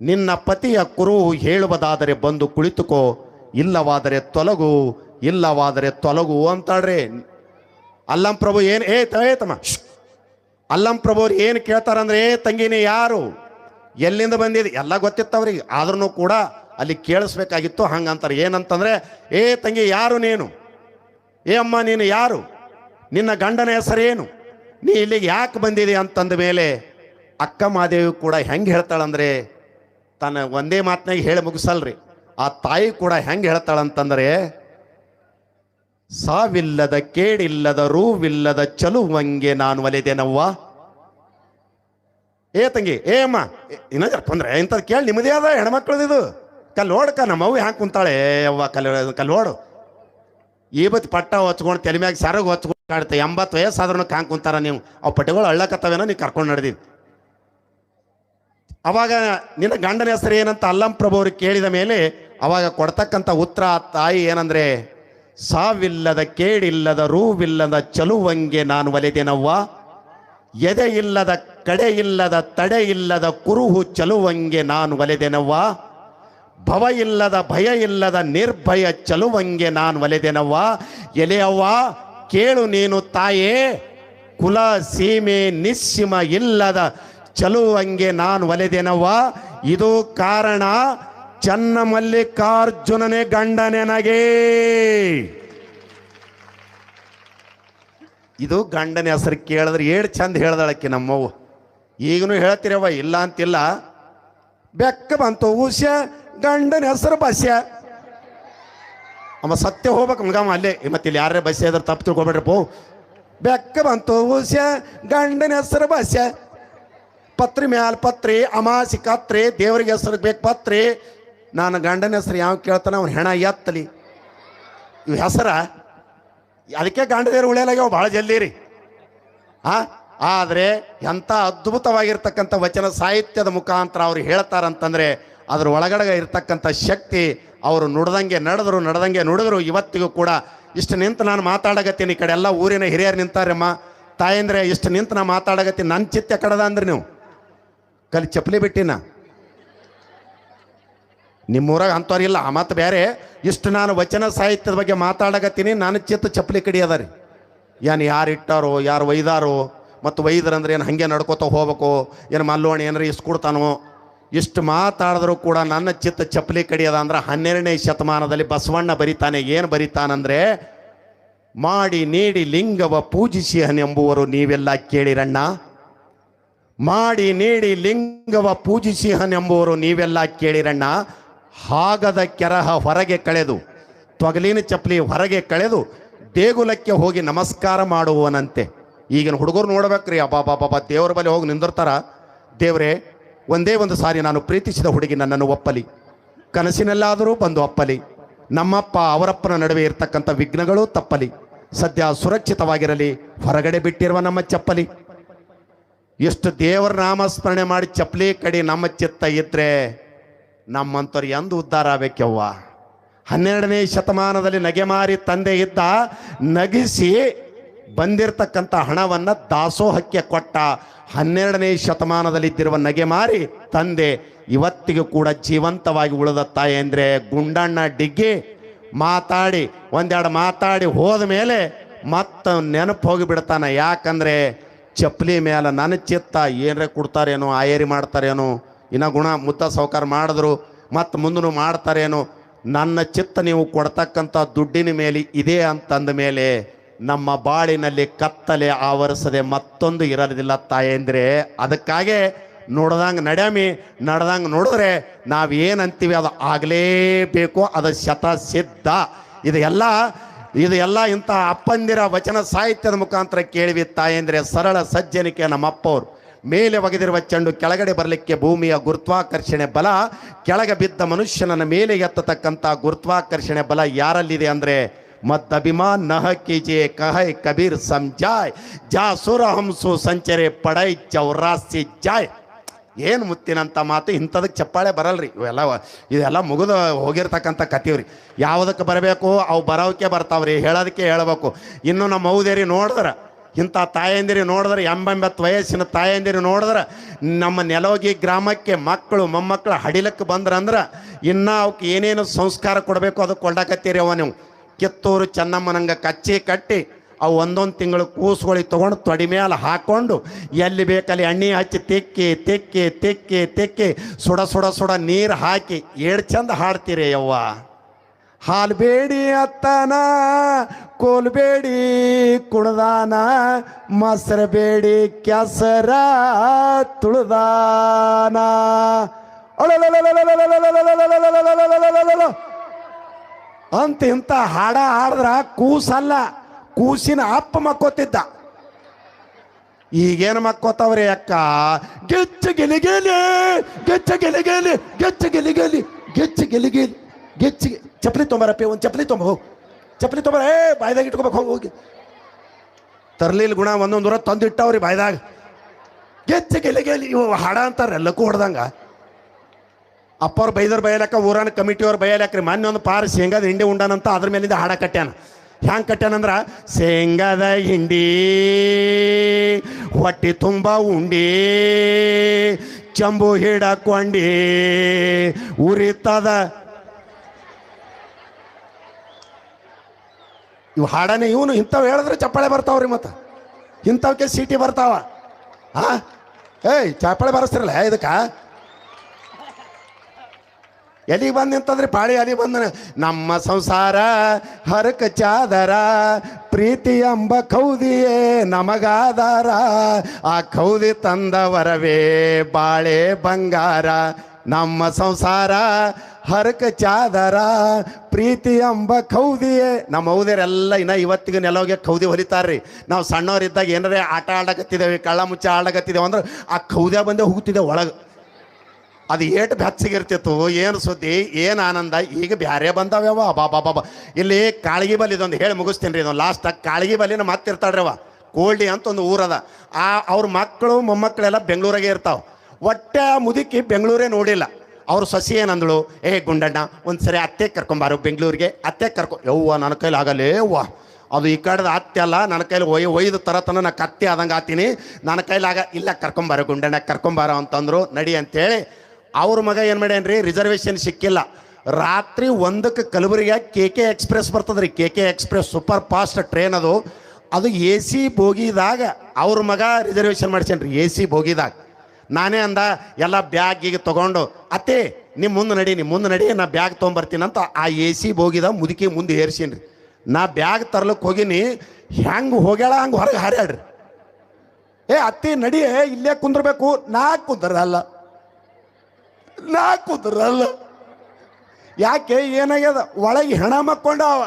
ನಿನ್ನ ಪತಿಯ ಕುರುಹು ಹೇಳುವುದಾದರೆ ಬಂದು ಕುಳಿತುಕೋ, ಇಲ್ಲವಾದರೆ ತೊಲಗು ಇಲ್ಲವಾದರೆ ತೊಲಗು ಅಂತಾಳ್ರಿ. ಅಲ್ಲಂ ಪ್ರಭು ಏನು, ಏ ತಮ್ಮ. ಅಲ್ಲಂ ಪ್ರಭು ಏನು ಕೇಳ್ತಾರಂದ್ರೆ, ಏ, ತಂಗಿನಿ ಯಾರು? ಎಲ್ಲಿಂದ ಬಂದಿದೆ? ಎಲ್ಲ ಗೊತ್ತಿತ್ತು ಅವ್ರಿಗೆ ಆದ್ರೂ ಕೂಡ ಅಲ್ಲಿ ಕೇಳಿಸ್ಬೇಕಾಗಿತ್ತು. ಹಂಗಂತಾರೆ. ಏನಂತಂದ್ರೆ, ಏ ತಂಗಿ, ಯಾರು ನೀನು? ಏ ಅಮ್ಮ, ನೀನು ಯಾರು? ನಿನ್ನ ಗಂಡನ ಹೆಸರೇನು? ನೀ ಇಲ್ಲಿಗೆ ಯಾಕೆ ಬಂದಿದೆ? ಅಂತಂದ ಮೇಲೆ ಅಕ್ಕ ಮಾದೇವಿ ಕೂಡ ಹೆಂಗೆ ಹೇಳ್ತಾಳಂದ್ರೆ, ತನ್ನ ಒಂದೇ ಮಾತನಾಗಿ ಹೇಳಿ ಮುಗಿಸಲ್ರಿ. ಆ ತಾಯಿ ಕೂಡ ಹೆಂಗೆ ಹೇಳ್ತಾಳಂತಂದ್ರೆ, ಸಾವಿಲ್ಲದ ಕೇಡಿಲ್ಲದ ರೂವಿಲ್ಲದ ಚಲುವಂಗೆ ನಾನು ಒಲೆದೆನವ್ವ. ಏ ತಂಗಿ, ಏ ಅಮ್ಮ ಇನ್ನ ತೊಂದ್ರೆ ಇಂಥದ್ದು ಕೇಳಿ ನಿಮ್ಮದೇ ಅದ ಹೆಣ್ಮಕ್ಳದ್ದು ಕಲ್ ನೋಡ್ಕ ನಮ್ಮ ಅವ್ವ ಹ್ಯಾಂಗೆ ಕುಂತಾಳೆ ಅವ್ವ ಕಲ್ ಕಲ್ ನೋಡು ಇವತ್ತು ಪಟ್ಟ ಹೊಚ್ಕೊಂಡು ತಲೆ ಮ್ಯಾಗ ಸರಗ್ ಹೊಚ್ಕೊಂಡು ಆಡ್ತ ಎಂಬತ್ತು ವಯಸ್ಸಾದ್ರೂ ಕಾಂಗ್ ಕುಂತಾರ ನೀವು. ಅವು ಪಟ್ಟೆಗಳು ಅಳ್ಳಕತ್ತವೇನೋ ನೀವು ಕರ್ಕೊಂಡು ನಡೆದಿ ಅವಾಗ ನಿನ್ನ ಗಂಡನ ಹೆಸರು ಏನಂತ ಅಲ್ಲಂ ಪ್ರಭು ಅವ್ರಿಗೆ ಕೇಳಿದ ಮೇಲೆ ಅವಾಗ ಕೊಡ್ತಕ್ಕಂಥ ಉತ್ತರ ತಾಯಿ ಏನಂದ್ರೆ, ಸಾವಿಲ್ಲದ ಕೇಡಿಲ್ಲದ ರೂವಿಲ್ಲದ ಚಲುವಂಗೆ ನಾನು ಒಲೆದೆನವ್ವ ಎದೆ ಇಲ್ಲದ ಕಡೆ ಇಲ್ಲದ ತಡೆ ಇಲ್ಲದ ಕುರುಹು ಚಲುವಂಗೆ ನಾನು ಒಲೆದೆನವ್ವ? ಭವ ಇಲ್ಲದ ಭಯ ಇಲ್ಲದ ನಿರ್ಭಯ ಚಲುವಂಗೆ ನಾನು ಒಲೆದೆನವ್ವ? ಎಲೆಯವ್ವ ಕೇಳು ನೀನು ತಾಯೇ, ಕುಲ ಸೀಮೆ ನಿಸ್ಸಿಮ ಇಲ್ಲದ ಚಲುವಂಗೆ ನಾನು ಒಲೆದೆನವ್ವ? ಇದು ಕಾರಣ ಚನ್ನ ಮಲ್ಲಿಕಾರ್ಜುನನೇ ಗಂಡನೆನಗೆ. ಇದು ಗಂಡನ ಹೆಸರು ಕೇಳಿದ್ರೆ ಏಳು ಚಂದ ಹೇಳ್ದಳಕ್ಕೆ ನಮ್ಮವ್ವ. ಈಗನು ಹೇಳ್ತಿರವ ಇಲ್ಲ ಅಂತಿಲ್ಲ. ಬೆಕ್ಕ ಬಂತು ಉಷ್ಯ ಗಂಡನ ಹೆಸರು ಬಸ್ಯ. ಅಮ್ಮ ಸತ್ಯ ಹೋಗ್ಬೇಕು ಮಗಮ್ಮ ಅಲ್ಲೇ. ಮತ್ತೆ ಇಲ್ಲಿ ಯಾರೇ ಬಸ್ಯ ಇದ್ರೆ ತಪ್ಪು ತಿಳ್ಕೊಬೇಡ್ರಿ, ಪೋ. ಬೆಕ್ಕ ಬಂತು ಉಷ್ಯ ಗಂಡನ ಹೆಸರು ಬಸ್ಯ. ಪತ್ರಿ ಮ್ಯಾಲ ಪತ್ರಿ, ಅಮಾಸಿ ಕತ್ರಿ, ದೇವರಿಗೆ ಹೆಸರು ಬೇಕು ಪತ್ರಿ. ನಾನು ಗಂಡನ ಹೆಸರು ಯಾವ ಕೇಳ್ತಾನೆ ಅವ್ನು ಹೆಣ ಎತ್ತಲಿ. ಇವು ಹೆಸರ ಅದಕ್ಕೆ ಗಂಡದೇರು ಉಳಿಯಲಾಗ್ಯಾವ ಭಾಳ ಜಲ್ದಿ ರೀ. ಆ? ಆದರೆ ಎಂಥ ಅದ್ಭುತವಾಗಿರ್ತಕ್ಕಂಥ ವಚನ ಸಾಹಿತ್ಯದ ಮುಖಾಂತರ ಅವ್ರು ಹೇಳ್ತಾರಂತಂದ್ರೆ ಅದ್ರ ಒಳಗಡೆ ಇರ್ತಕ್ಕಂಥ ಶಕ್ತಿ ಅವರು ನುಡ್ದಂಗೆ ನಡೆದ್ರು, ನಡೆದಂಗೆ ನುಡಿದ್ರು, ಇವತ್ತಿಗೂ ಕೂಡ ಇಷ್ಟು ನಿಂತು ನಾನು ಮಾತಾಡಕತ್ತೀನಿ, ಈ ಕಡೆ ಎಲ್ಲ ಊರಿನ ಹಿರಿಯರು ನಿಂತಾರಮ್ಮ. ತಾಯಂದ್ರೆ ಇಷ್ಟು ನಿಂತು ನಾನು ಮಾತಾಡಕತ್ತೀನಿ ನನ್ನ ಚಿತ್ತೆ ಕಡದ ಅಂದ್ರೆ ನೀವು. ಕಲಿ ಚಪ್ಪಲಿ ಬಿಟ್ಟಿನ. ನಿಮ್ಮೂರಾಗ ಅಂಥವ್ರಿಲ್ಲ ಮತ್ತು ಬೇರೆ ಇಷ್ಟು ನಾನು ವಚನ ಸಾಹಿತ್ಯದ ಬಗ್ಗೆ ಮಾತಾಡಕತ್ತೀನಿ. ನಾನು ಚಿತ್ತ ಚಪ್ಪಲಿ ಕಡಿ ಅದ ರೀ. ಏನು ಯಾರು ಇಟ್ಟಾರೋ, ಯಾರು ಒಯ್ದಾರೋ, ಮತ್ತು ಒಯ್ದ್ರಂದ್ರೆ ಏನು ಹಾಗೆ ನಡ್ಕೋತ ಹೋಗ್ಬೇಕು? ಏನು ಮಲ್ಲೋಣಿ ಏನಾರ ಇಸ್ಕೊಡ್ತಾನೋ ಇಷ್ಟು ಮಾತಾಡಿದ್ರೂ ಕೂಡ ನನ್ನ ಚಿತ್ತ ಚಪ್ಪಲಿ ಕಡಿಯದ ಅಂದ್ರೆ ಹನ್ನೆರಡನೇ ಶತಮಾನದಲ್ಲಿ ಬಸವಣ್ಣ ಬರಿತಾನೆ. ಏನು ಬರಿತಾನಂದ್ರೆ, ಮಾಡಿ, ನೀಡಿ, ಲಿಂಗವ ಪೂಜಿಸಿ ಹನೆಂಬುವರು ನೀವೆಲ್ಲ ಕೇಳಿರಣ್ಣ. ಮಾಡಿ, ನೀಡಿ, ಲಿಂಗವ ಪೂಜಿಸಿ ಹನೆಂಬುವರು ನೀವೆಲ್ಲ ಕೇಳಿರಣ್ಣ. ಹಾಗದ ಕೆರಹ ಹೊರಗೆ ಕಳೆದು, ತೊಗಲಿನ ಚಪ್ಪಲಿ ಹೊರಗೆ ಕಳೆದು ದೇಗುಲಕ್ಕೆ ಹೋಗಿ ನಮಸ್ಕಾರ ಮಾಡುವವನಂತೆ. ಈಗಿನ ಹುಡುಗರು ನೋಡ್ಬೇಕ್ರಿ, ಅಬ್ಬಾ ಬಾಬಾ ದೇವರ ಬಳಿ ಹೋಗಿ ನಿಂದಿರ್ತಾರ. ದೇವರೇ, ಒಂದೇ ಒಂದು ಸಾರಿ ನಾನು ಪ್ರೀತಿಸಿದ ಹುಡುಗಿ ನನ್ನನ್ನು ಒಪ್ಪಲಿ. ಕನಸಿನಲ್ಲಾದರೂ ಬಂದು ಅಪ್ಪಲಿ. ನಮ್ಮಪ್ಪ ಅವರಪ್ಪನ ನಡುವೆ ಇರ್ತಕ್ಕಂಥ ವಿಘ್ನಗಳು ತಪ್ಪಲಿ. ಸದ್ಯ ಸುರಕ್ಷಿತವಾಗಿರಲಿ, ಹೊರಗಡೆ ಬಿಟ್ಟಿರುವ ನಮ್ಮ ಚಪ್ಪಲಿ. ಎಷ್ಟು ದೇವರ ನಾಮಸ್ಮರಣೆ ಮಾಡಿ ಚಪ್ಪಲಿ ಕಡಿ ನಮ್ಮ ಚಿತ್ತ ಇದ್ರೆ ನಮ್ಮಂಥವ್ರು ಎಂದು ಉದ್ಧಾರ ಆಗ್ಬೇಕವ್ವ? ಹನ್ನೆರಡನೇ ಶತಮಾನದಲ್ಲಿ ನಗೆಮಾರಿ ತಂದೆ ಇದ್ದ, ನಗಿಸಿ ಬಂದಿರತಕ್ಕಂಥ ಹಣವನ್ನು ದಾಸೋಹಕ್ಕೆ ಕೊಟ್ಟ ಹನ್ನೆರಡನೇ ಶತಮಾನದಲ್ಲಿ ಇದ್ದಿರುವ ನಗೆಮಾರಿ ತಂದೆ ಇವತ್ತಿಗೂ ಕೂಡ ಜೀವಂತವಾಗಿ ಉಳಿದ ತಾಯಿ ಅಂದರೆ ಗುಂಡಣ್ಣ ಡಿಗ್ಗಿ ಮಾತಾಡಿ, ಒಂದೆರಡು ಮಾತಾಡಿ ಹೋದ ಮೇಲೆ ಮತ್ತೆ ನೆನಪು ಹೋಗಿಬಿಡ್ತಾನೆ. ಯಾಕಂದರೆ ಚಪ್ಪಲಿ ಮೇಲೆ ನನ್ನ ಚಿತ್ತ ಏನರೇ ಕೊಡ್ತಾರೇನೋ, ಆಯರಿ ಮಾಡ್ತಾರೇನೋ ಇನ್ನ ಗುಣ ಮುತ್ತ ಸೌಕಾರ ಮಾಡಿದ್ರು, ಮತ್ತು ಮುಂದೂ ಮಾಡ್ತಾರೇನು, ನನ್ನ ಚಿತ್ತ ನೀವು ಕೊಡ್ತಕ್ಕಂಥ ದುಡ್ಡಿನ ಮೇಲೆ ಇದೆ ಅಂತಂದ ಮೇಲೆ ನಮ್ಮ ಬಾಳಿನಲ್ಲಿ ಕತ್ತಲೆ ಆವರಿಸದೆ ಮತ್ತೊಂದು ಇರೋದಿಲ್ಲ ತಾಯಂದ್ರೆ. ಅದಕ್ಕಾಗೆ ನೋಡ್ದಂಗೆ ನಡ್ಯಾಮಿ, ನಡ್ದಂಗೆ ನೋಡಿದ್ರೆ ನಾವು ಏನಂತೀವಿ ಅದು ಆಗಲೇಬೇಕು, ಅದು ಶತ ಸಿದ್ಧ ಇದೆಲ್ಲ ಇದು ಇಂಥ ಅಪ್ಪಂದಿರ ವಚನ ಸಾಹಿತ್ಯದ ಮುಖಾಂತರ ಕೇಳಿವಿ ತಾಯಂದ್ರೆ, ಸರಳ ಸಜ್ಜನಿಕೆ ನಮ್ಮ ಅಪ್ಪವ್ರು ಮೇಲೆ ಒಗೆದಿರುವ ಚೆಂಡು ಕೆಳಗಡೆ ಬರಲಿಕ್ಕೆ ಭೂಮಿಯ ಗುರುತ್ವಾಕರ್ಷಣೆ ಬಲ, ಕೆಳಗೆ ಬಿದ್ದ ಮನುಷ್ಯನನ್ನ ಮೇಲೆ ಎತ್ತತಕ್ಕಂಥ ಗುರುತ್ವಾಕರ್ಷಣೆ ಬಲ ಯಾರಲ್ಲಿದೆ ಅಂದ್ರೆ ಮದ್ದಭಿಮಾನ್ ನಹ ಕೀಜೆ ಕಹೈ ಕಬೀರ್ ಸಂಜಾಯ್ ಜಾ ಸುರ ಹಂಸು ಸಂಚರೆ ಪಡೈ ಚೌರಾಸಿ ಜಾಯ್. ಏನು ಮುತ್ತಿನಂತ ಮಾತು ಇಂಥದಕ್ಕೆ ಚಪ್ಪಾಳೆ ಬರಲ್ರಿ. ಇವೆಲ್ಲ ಇದೆಲ್ಲ ಮುಗಿದು ಹೋಗಿರ್ತಕ್ಕಂಥ ಕತೀವ್ರಿ ಯಾವುದಕ್ಕೆ ಬರಬೇಕು? ಅವು ಬರೋಕೆ ಬರ್ತಾವ್ರಿ. ಹೇಳೋದಕ್ಕೆ ಹೇಳಬೇಕು. ಇನ್ನು ನಮ್ಮ ಹೌದೇರಿ ನೋಡಿದ್ರೆ ಇಂಥ ತಾಯಂದಿರಿ ನೋಡಿದ್ರೆ ಎಂಬೆಂಬತ್ತು ವಯಸ್ಸಿನ ತಾಯಂದಿರಿ ನೋಡಿದ್ರೆ ನಮ್ಮ ನೆಲೋಗಿ ಗ್ರಾಮಕ್ಕೆ ಮಕ್ಕಳು, ಮೊಮ್ಮಕ್ಕಳು ಹಡಿಲಕ್ಕೆ ಬಂದ್ರಂದ್ರೆ ಇನ್ನೂ ಅವಕ್ಕೆ ಏನೇನು ಸಂಸ್ಕಾರ ಕೊಡಬೇಕು ಅದಕ್ಕೆ ಕೊಡಕತ್ತೀರಿ ಅವ ನೀವು. ಕಿತ್ತೂರು ಚೆನ್ನಮ್ಮನಂಗೆ ಕಚ್ಚಿ ಕಟ್ಟಿ ಅವು ಒಂದೊಂದು ತಿಂಗಳು ಕೂಸುಗಳಿಗೆ ತೊಗೊಂಡು ತೊಡಿ ಮೇಲೆ ಹಾಕ್ಕೊಂಡು ಎಲ್ಲಿ ಬೇಕಲ್ಲಿ ಎಣ್ಣೆ ಹಚ್ಚಿ ತಿಕ್ಕಿ ತಿಕ್ಕಿ ತಿಕ್ಕಿ ತಿಕ್ಕಿ ಸುಡ ಸುಡ ಸುಡ ನೀರು ಹಾಕಿ ಏಳು ಚಂದ ಹಾಡ್ತೀರಿ ಯವ್ವ. ಹಾಲ್ಬೇಡಿ ಅತ್ತನ, ಕೋಲ್ಬೇಡಿ ಕುಣದಾನ, ಮಸರಬೇಡಿ ಕ್ಯಾಸರ ತುಳದಾನ. ಅಂತ ಇಂಥ ಹಾಡ ಹಾಡಿದ್ರ ಕೂಸಲ್ಲ ಕೂಸಿನ ಅಪ್ಪ ಮಕ್ಕೋತಿದ್ದ ಈಗೇನು ಮಕ್ಕೋತಾವ್ರಿ ಅಕ್ಕ ಗೆಚ್ಚು ಗಿಲಿಗೇಲಿ ಗೆಚ್ಚ ಗಿಲಿಗೇಲಿ ಗೆಚ್ಚ ಗಿಲಿಗೇಲಿ ಗೆಚ್ಚ ಗಿಲಿಗೇಲಿ ಗೆಚ್ಚ ಚಪ್ಪಲಿ ತೊಂಬರಪ್ಪಿ ಒಂದು ಚಪ್ಪಲಿ ತೊಂಬ ಹೋಗಿ. ಚಪ್ಪಲಿ ತೊಂಬರ ಏ, ಬಾಯ್ದಾಗ ಇಟ್ಕೋಬೇಕು, ಹೋಗಿ ಹೋಗಿ. ತರ್ಲಿಲ್ಲ ಗುಣ ಒಂದೊಂದು ಊರ ತಂದು ಇಟ್ಟವ್ರಿ ಬಾಯ್ದಾಗ ಗೆಚ್ಚ ಗೆಲಿಗೇಲಿ ಇವು ಹಾಡ ಅಂತಾರೆ, ಎಲ್ಲಕ್ಕೂ ಹೊಡೆದಂಗ. ಅಪ್ಪವ್ರು ಬೈದವ್ರು ಬಯಲಕ್ಕ ಊರನ ಕಮಿಟಿಯವ್ರು ಬಯಲಕ್ರಿ ಮೊನ್ನೆ ಒಂದು ಪಾರ ಶೇಂಗಾದ ಹಿಂಡಿ ಉಂಡಾನಂತ ಅದ್ರ ಮೇಲಿಂದ ಹಾಡ ಕಟ್ಯಾನ. ಹ್ಯಾಂಗ ಕಟ್ಯಾನಂದ್ರ ಶೇಂಗಾದ ಹಿಂಡಿ, ಹೊಟ್ಟೆ ತುಂಬ ಉಂಡಿ, ಚಂಬು ಹಿಡಕೊಂಡಿ, ಉರಿತದ ಇವು ಹಾಡನೆ ಇವನು ಇಂಥವು ಹೇಳಿದ್ರೆ ಚಪ್ಪಾಳೆ ಬರ್ತಾವ್ರಿ ಮತ್ತೆ. ಇಂಥವಕ್ಕೆ ಸೀಟಿ ಬರ್ತಾವ. ಹಾಂ ಏಯ್, ಚಪ್ಪಾಳೆ ಬರಸ್ತಿರಲ್ಲ ಇದಕ್ಕ? ಎಲ್ಲಿಗೆ ಬಂದು ನಿಂತಂದ್ರೆ ಪಾಳಿ? ಅಲ್ಲಿ ಬಂದ ನಮ್ಮ ಸಂಸಾರ ಹರಕ ಚಾದರ, ಪ್ರೀತಿ ಎಂಬ ಕೌದಿಯೇ ನಮಗಾದಾರ. ಆ ಕೌದಿ ತಂದವರವೇ ಬಾಳೆ ಬಂಗಾರ. ನಮ್ಮ ಸಂಸಾರ ಹರಕ ಚಾದರ, ಪ್ರೀತಿ ಎಂಬ ಕೌದಿಯೇ. ನಮ್ಮ ಹೌದಿಯರೆಲ್ಲ ಇನ್ನ ಇವತ್ತಿಗೆ ನೆಲವಿಗೆ ಕೌದಿ ಹೊಲಿತಾರ್ರಿ. ನಾವು ಸಣ್ಣವರಿದ್ದಾಗ ಏನಾರೇ ಆಟ ಆಡಕತ್ತಿದ್ದೇವೆ, ಕಳ್ಳ ಮುಚ್ಚ ಆಡಕತ್ತಿದ್ದೇವೆ ಅಂದ್ರೆ ಆ ಕೌದ್ಯ ಬಂದೇ ಹೋಗ್ತಿದ್ದೆ ಒಳಗೆ. ಅದು ಏಟು ಬೆಚ್ಚಗಿರ್ತಿತ್ತು, ಏನು ಸುದ್ದಿ, ಏನು ಆನಂದ, ಈಗ ಬ್ಯಾರೆ ಬಂದಾವ್ಯವ. ಬಾಬಾ ಬಾಬಾ ಇಲ್ಲಿ ಕಾಳಗಿ ಬಲಿ ಇದೊಂದು ಹೇಳಿ ಮುಗಿಸ್ತೀನಿ ರೀ ಇದೊಂದು ಲಾಸ್ಟ್ ಕಾಳಗಿ ಬಲಿನ ಮತ್ತಿರ್ತಾಳ್ರವ ಕೋಲ್ಡಿ ಅಂತ ಒಂದು ಊರದ ಆ, ಅವ್ರ ಮಕ್ಕಳು, ಮೊಮ್ಮಕ್ಕಳೆಲ್ಲ ಬೆಂಗಳೂರಾಗೆ ಇರ್ತಾವೆ. ಒಟ್ಟೆ ಮುದುಕಿ ಬೆಂಗಳೂರೇ ನೋಡಿಲ್ಲ. ಅವ್ರ ಸಸಿ ಏನಂದಳು? ಏ ಗುಂಡಣ್ಣ ಒಂದು ಸರಿ ಅತ್ತೆ ಕರ್ಕೊಂಬಾರು ಬೆಂಗಳೂರಿಗೆ. ಅತ್ತೆ ಕರ್ಕೊ ಯವ್ವ, ನನ್ನ ಕೈಲಿ ಆಗಲ್ಲೇ ಅವ್ವ ಅದು ಈ ಕಡೆದ ಅತ್ತೆ ಅಲ್ಲ, ನನ್ನ ಕೈಲಿ ಒಯ್, ಒಯ್ದು ತರತನ ನಾ ಕತ್ತಿ ಆದಂಗೆ ಆತೀನಿ. ನನ್ನ ಕೈಲಾಗ ಇಲ್ಲ ಕರ್ಕೊಂಬಾರ ಗುಂಡಣ್ಣ ಕರ್ಕೊಂಬಾರ ಅಂತಂದ್ರು. ನಡಿ ಅಂತೇಳಿ, ಅವ್ರ ಮಗ ಏನು ಮಾಡ್ಯಾನ್ರಿ? ರಿಸರ್ವೇಷನ್ ಸಿಕ್ಕಿಲ್ಲ. ರಾತ್ರಿ ಒಂದಕ್ಕೆ ಕಲಬುರಗಿಯ ಕೆ ಕೆ ಎಕ್ಸ್ಪ್ರೆಸ್ ಬರ್ತದ್ರಿ. K K express super fast train ಅದು. ಅದು ಎ ಸಿ ಬೋಗಿದಾಗ ಅವ್ರ ಮಗ ರಿಸರ್ವೇಷನ್ ಮಾಡ್ಸ್ಯಾನ್ರಿ ಎ ಸಿ ಬೋಗಿದಾಗ ನಾನೇ ಅಂದ, ಎಲ್ಲ ಬ್ಯಾಗ್ ಈಗ ತೊಗೊಂಡು, ಅತ್ತೆ ನಿಮ್ಮ ಮುಂದೆ ನಡಿ ನಿಮ್ಮ ಮುಂದೆ ನಡಿ, ನಾ ಬ್ಯಾಗ್ ತೊಗೊಂಬರ್ತೀನಿ ಅಂತ ಆ ಎ ಸಿ ಹೋಗಿದ ಮುದುಕಿ ಮುಂದೆ ಏರ್ಸೀನಿ ನಾ ಬ್ಯಾಗ್ ತರ್ಲಕ್ಕೆ ಹೋಗಿನಿ, ಹೆಂಗೆ ಹೋಗ್ಯಾಳ? ಹಂಗೆ ಹೊರಗೆ ಹಾರ್ಯಾಡ್ರಿ ಏ, ಅತ್ತಿ, ನಡಿ ಇಲ್ಲೇ ಕುಂದ್ರಬೇಕು. ನಾ ಕುಂದ್ರಲ್ಲ. ನಾ ಕುಂದ್ರಲ್ಲ. ಯಾಕೆ, ಏನಾಗ್ಯದ? ಒಳಗೆ ಹೆಣ ಮಕ್ಕೊಂಡವ.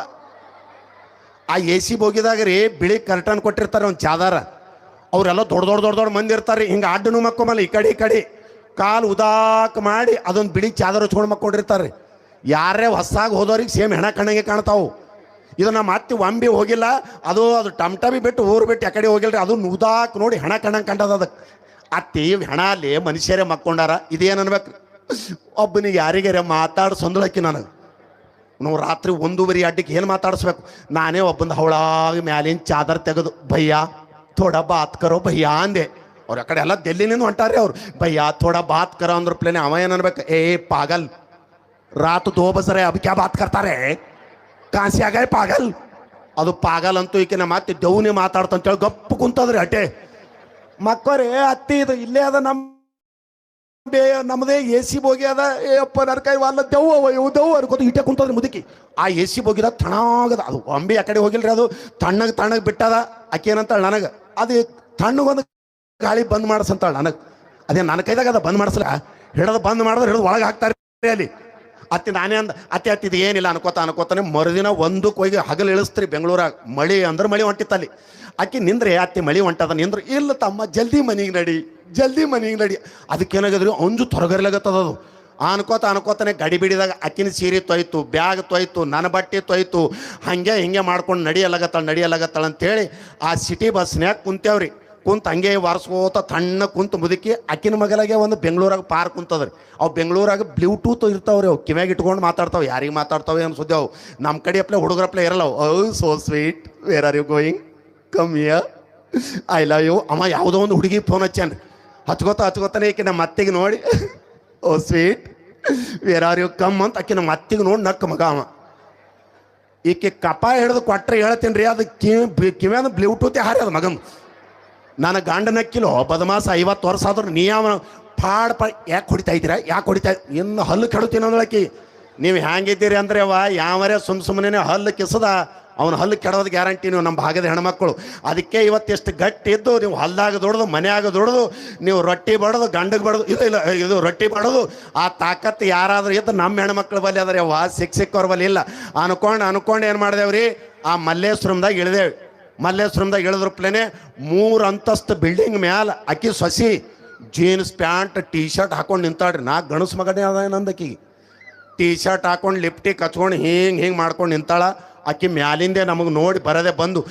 ಆ ಎ ಸಿ ಬೋಗಿದಾಗ ರೀ, ಬಿಳಿ ಕರ್ಟನ್ ಕೊಟ್ಟಿರ್ತಾರೆ ಒಂದು ಚಾದಾರ. ಅವರೆಲ್ಲ ದೊಡ್ಡ ದೊಡ್ಡ ದೊಡ್ಡ ದೊಡ್ಡ ಮಂದಿ ಇರ್ತಾರೆ. ಹಿಂಗೆ ಅಡ್ಡನು ಮಕ್ಕೊಂಬಲ್ಲ ಈ ಕಡೆ ಈ ಕಡೆ. ಕಾಲು ಉದಾಕ್ ಮಾಡಿ ಅದೊಂದು ಬಿಳಿ ಚಾದರ ಹಚ್ಕೊಂಡು ಮಕ್ಕೊಂಡಿರ್ತಾರೆ. ಯಾರೇ ಹೊಸಾಗಿ ಹೋದವ್ರಿಗೆ ಸೇಮ್ ಹೆಣ ಕಣ್ಣಂಗೆ ಕಾಣ್ತಾವು. ಇದು ನಮ್ಮ ಅತ್ತಿ ಒಂಬಿ ಹೋಗಿಲ್ಲ. ಅದು ಅದು ಟಮ್ಟಮಿ ಬಿಟ್ಟು ಊರು ಬಿಟ್ಟು ಯಾಕಡೆ ಹೋಗಿಲ್ರಿ. ಅದು ಉದಾಕ್ ನೋಡಿ ಹೆಣ ಕಣ್ಣಂಗೆ ಕಂಡದ ಅದಕ್ಕೆ ಅತ್ತಿ ಹೆಣ ಅಲ್ಲಿ ಮನುಷ್ಯರೇ ಮಕ್ಕೊಂಡಾರ. ಇದೇನು ಅನ್ಬೇಕು? ಒಬ್ಬನಿಗೆ ಯಾರಿಗಾರ ಮಾತಾಡ ಸೊಂದಳಕ್ಕಿ ನನಗೆ. ನಾವು ರಾತ್ರಿ ಒಂದೂವರೆ ಅಡ್ಡಿಗೆ ಏನು ಮಾತಾಡಿಸ್ಬೇಕು? ನಾನೇ ಒಬ್ಬಂದು ಹವಳಾಗಿ ಮ್ಯಾಲಿನ ಚಾದರ್ ತೆಗೆದು, ಭಯ್ಯ ಥೋಡ ಬಾತ್ ಕರೋ ಭಯ್ಯ ಅಂದೆ. ಅವ್ರ ಆ ಕಡೆ ಎಲ್ಲ ದೆಲ್ಲಿನಿಂದ ಹೊಂಟಾರೆ ಅವ್ರು. ಭಯ್ಯ ಥೋಡ ಬಾತ್ ಕರೋ ಅಂದ್ರ ಪ್ಲೇನೆ ಅವ ಏನು ಅನ್ಬೇಕು? ಏ ಪಾಗಲ್. ರಾತ್ ದೋ ಬಸರೆ ಅಬ್ ಕ್ಯಾ ಬಾತ್ ಕರ್ತಾರೆ? ಕಾಸಿ ಆಗೇ ಪಾಗಲ್? ಅದು ಪಾಗಲ್ ಅಂತೂ ಈಕಿನ ಮತ್ತೆ ದೌನಿ ಮಾತಾಡ್ತಂತೇಳಿ ಗಪ್ಪು ಕುಂತದ್ರಿ ಅಟೆ ಮಕ್ಕರೇ, ಅತ್ತಿ ಇದು ಇಲ್ಲೇ ಅದ ನಮ್ಮ ನಮ್ಮದೇ ಎ ಸಿ ಬೋಗಿ ಅದ. ಏಪ್ಪ ನರ್ಕಾಯಿ ವಾಲ ದೆವ್ವ ಇವು ದೆವ್ವ ಅನ್ಕೋತ ಇಟ್ಟೆ ಕುಂತದ್ರಿ ಮುದುಕಿ. ಆ ಎ ಸಿ ಬೋಗಿದ ತಣ್ಣಗದ. ಅದು ಅಂಬಿ ಆ ಕಡೆ ಹೋಗಿಲ್ರಿ ಅದು. ತಣ್ಣಗೆ ತಣ್ಣಗೆ ಬಿಟ್ಟದ. ಆಕೆ ಏನಂತಾಳ ನನಗೆ? ಅದು ತಣ್ಣಗೊಂದು ಗಾಳಿ ಬಂದ್ ಮಾಡಿಸಂತಾಳ. ನನಗೆ ಅದೇ ನನ್ನ ಕೈದಾಗ ಅದ ಬಂದ್ ಮಾಡಿಸಲ. ಹಿಡಿದು ಬಂದ್ ಮಾಡಿದ್ರೆ ಹಿಡಿದು ಒಳಗೆ ಹಾಕ್ತಾರೆ ಅಲ್ಲಿ. ಅತ್ತಿ ನಾನೇ ಅಂದ, ಅತ್ತೆ ಅತ್ತಿದ್ ಏನಿಲ್ಲ, ಅನ್ಕೋತ ಅನ್ಕೋತಾನೆ ಮರುದಿನ ಒಂದಕ್ಕೆ ಹೋಗಿ ಹಗಲು ಇಳಿಸ್ತ್ರಿ ಬೆಂಗಳೂರಾಗ. ಮಳಿ ಅಂದ್ರೆ ಮಳಿ ಹೊಂಟಿತ್ತಲ್ಲಿ ಅಕ್ಕಿ ನಿಂದ್ರೆ, ಅತ್ತೆ ಮಳಿ ಹೊಂಟದ, ನಿಂದ್ರು, ಇಲ್ಲ ತಮ್ಮ, ಜಲ್ದಿ ಮನೆಗೆ ನಡಿ, ಜಲ್ದಿ ಮನೆಗೆ ನಡಿ. ಅದಕ್ಕೇನಾಗದ್ರಿ ಅಂಜು ತೊರಗರ್ಲಾಗತ್ತದ ಅದು. ಅನ್ಕೋತ ಅನ್ಕೋತಾನೆ ಗಡಿಬಿಡಿದಾಗ ಅಕ್ಕಿನ ಸೀರೆ ತೊಯ್ತು, ಬ್ಯಾಗ್ ತೊಯ್ತು ನನ್ನ ಬಟ್ಟೆ ತೊಯ್ತು, ಹಂಗೆ ಹಿಂಗೆ ಮಾಡ್ಕೊಂಡು ನಡಿಯಲಾಗತ್ತಾಳೆ ನಡಿಯಲಾಗತ್ತಾಳೆ ಅಂತೇಳಿ ಆ ಸಿಟಿ ಬಸ್ನ್ಯಾಗ ಕುಂತೇವ್ರಿ. ಕುಂತ ಹಂಗೆ ವಾರಿಸ್ಕೋತ ತಣ್ಣ ಕುಂತು ಮುದುಕಿ ಅಕ್ಕಿನ ಮಗಲಾಗೆ ಒಂದು ಬೆಂಗಳೂರಾಗ ಪಾರ್ ಕುಂತದ್ರಿ. ಅವು ಬೆಂಗಳೂರಾಗ ಬ್ಲೂಟೂತ್ ಇರ್ತಾವ್ರಿ, ಅವು ಕಿವ್ಯಾಗ ಇಟ್ಕೊಂಡು ಮಾತಾಡ್ತಾವೆ, ಯಾರಿಗೆ ಮಾತಾಡ್ತಾವೆ ಅನ್ಸುದ್ದೆ ಅವು. ನಮ್ಮ ಕಡೆ ಅಪ್ಲೆ ಹುಡುಗರಪ್ಲೆ ಇರಲ್ಲ ಅವು. So sweet where are you going come here I love you ಅಮ್ಮ ಯಾವುದೋ ಒಂದು ಹುಡುಗಿ ಫೋನ್ ಹಚ್ಚಾನ್ರಿ ಹಚ್ಕೋತ ಹಚ್ಕೋತಾನೆ ಈಕೆ ನಮ್ಮ ಅತ್ತೆಗೆ ನೋಡಿ. ಓ ಸ್ವೀಟ್ ಯು ಕಮ್ ಅಂತ ಆಕೆ ನಮ್ಮ ಅತ್ತಿಗೆ ನೋಡಿ ನಕ್ಕ ಮಗ ಅವ. ಈಕೆ ಕಪ ಹಿಡಿದು ಕೊಟ್ರೆ ಹೇಳ್ತೀನಿ ರೀ, ಅದು ಕಿವಿ ಅಂದ್ರೆ ಬ್ಲೂಟೂತ್ ಹಾರಿ ಅದು ಮಗನ್. ನನ್ನ ಗಂಡನ ನಕ್ಕಿಲೋ ಬದಮಾಸ ಐವತ್ತು ವರ್ಷ ಆದ್ರೂ ನೀ ಯಾವ ಪಾಡ್ ಪಾ ಯಾಕೆ ಹೊಡಿತಾ ಇದ್ದೀರಾ, ಯಾಕೆ ಹೊಡಿತಾ ಇನ್ನು ಹಲ್ಲು ಕೆಡುತ್ತೀನಿ ಅಂದಳಕಿ ನೀವು ಹ್ಯಾಂಗಿದ್ದೀರಿ ಅಂದ್ರೆ ಅವ ಯಾವರೇ ಸುಮ್ ಸುಮ್ಮನೆ ಹಲ್ಲು ಕಿಸದ ಅವನ ಹಲ್ಲು ಕೆಡೋದು ಗ್ಯಾರಂಟಿ ನೀವು ನಮ್ಮ ಭಾಗದ ಹೆಣ್ಮಕ್ಳು. ಅದಕ್ಕೆ ಇವತ್ತೆಷ್ಟು ಗಟ್ಟಿ ಇದ್ದು ನೀವು ಹಲ್ಲಾಗ ದೊಡ್ದು ಮನೆಯಾಗ ದೊಡ್ದು ನೀವು ರೊಟ್ಟಿ ಬಡದು, ಗಂಡಗೆ ಬಡದು, ಇದು ಇಲ್ಲ, ಇದು ರೊಟ್ಟಿ ಬಡದು, ಆ ತಾಕತ್ತು ಯಾರಾದರೂ ಇದ್ದು ನಮ್ಮ ಹೆಣ್ಮಕ್ಳು ಬಲ್ಲಿ ಅದರ. ಯಾವ ಸಿಕ್ಕ ಸಿಕ್ಕವ್ರ ಬಲ್ಲಿ ಇಲ್ಲ. ಅನ್ಕೊಂಡು ಅನ್ಕೊಂಡು ಏನು ಮಾಡಿದೆವ್ರಿ? ಆ ಮಲ್ಲೇಶ್ವರಂದಾಗ ಇಳಿದೇವಿ. ಮಲ್ಲೇಶ್ವರಂದಾಗ ಇಳಿದ್ರಪ್ಲೇನೆ ಮೂರು ಅಂತಸ್ತು ಬಿಲ್ಡಿಂಗ್ ಮ್ಯಾಲ ಅಕ್ಕಿ ಸೊಸಿ, ಜೀನ್ಸ್ ಪ್ಯಾಂಟ್ ಟೀ ಶರ್ಟ್ ಹಾಕೊಂಡು ನಿಂತಾಳ್ರಿ. ನಾ ಗಣಸು ಮಗನೇ ಅದ ನಂದಕ್ಕಿ ಟೀ ಶರ್ಟ್ ಹಾಕೊಂಡು, ಲಿಪ್ಟಿಕ್ ಕಚ್ಕೊಂಡು ಹಿಂಗೆ ಹಿಂಗೆ ಮಾಡ್ಕೊಂಡು ನಿಂತಾಳ. ಆಕಿ ಮ್ಯಾಲಿಂದೆ ನಮಗೆ ನೋಡಿ ಬರದೆ ಬಂದು,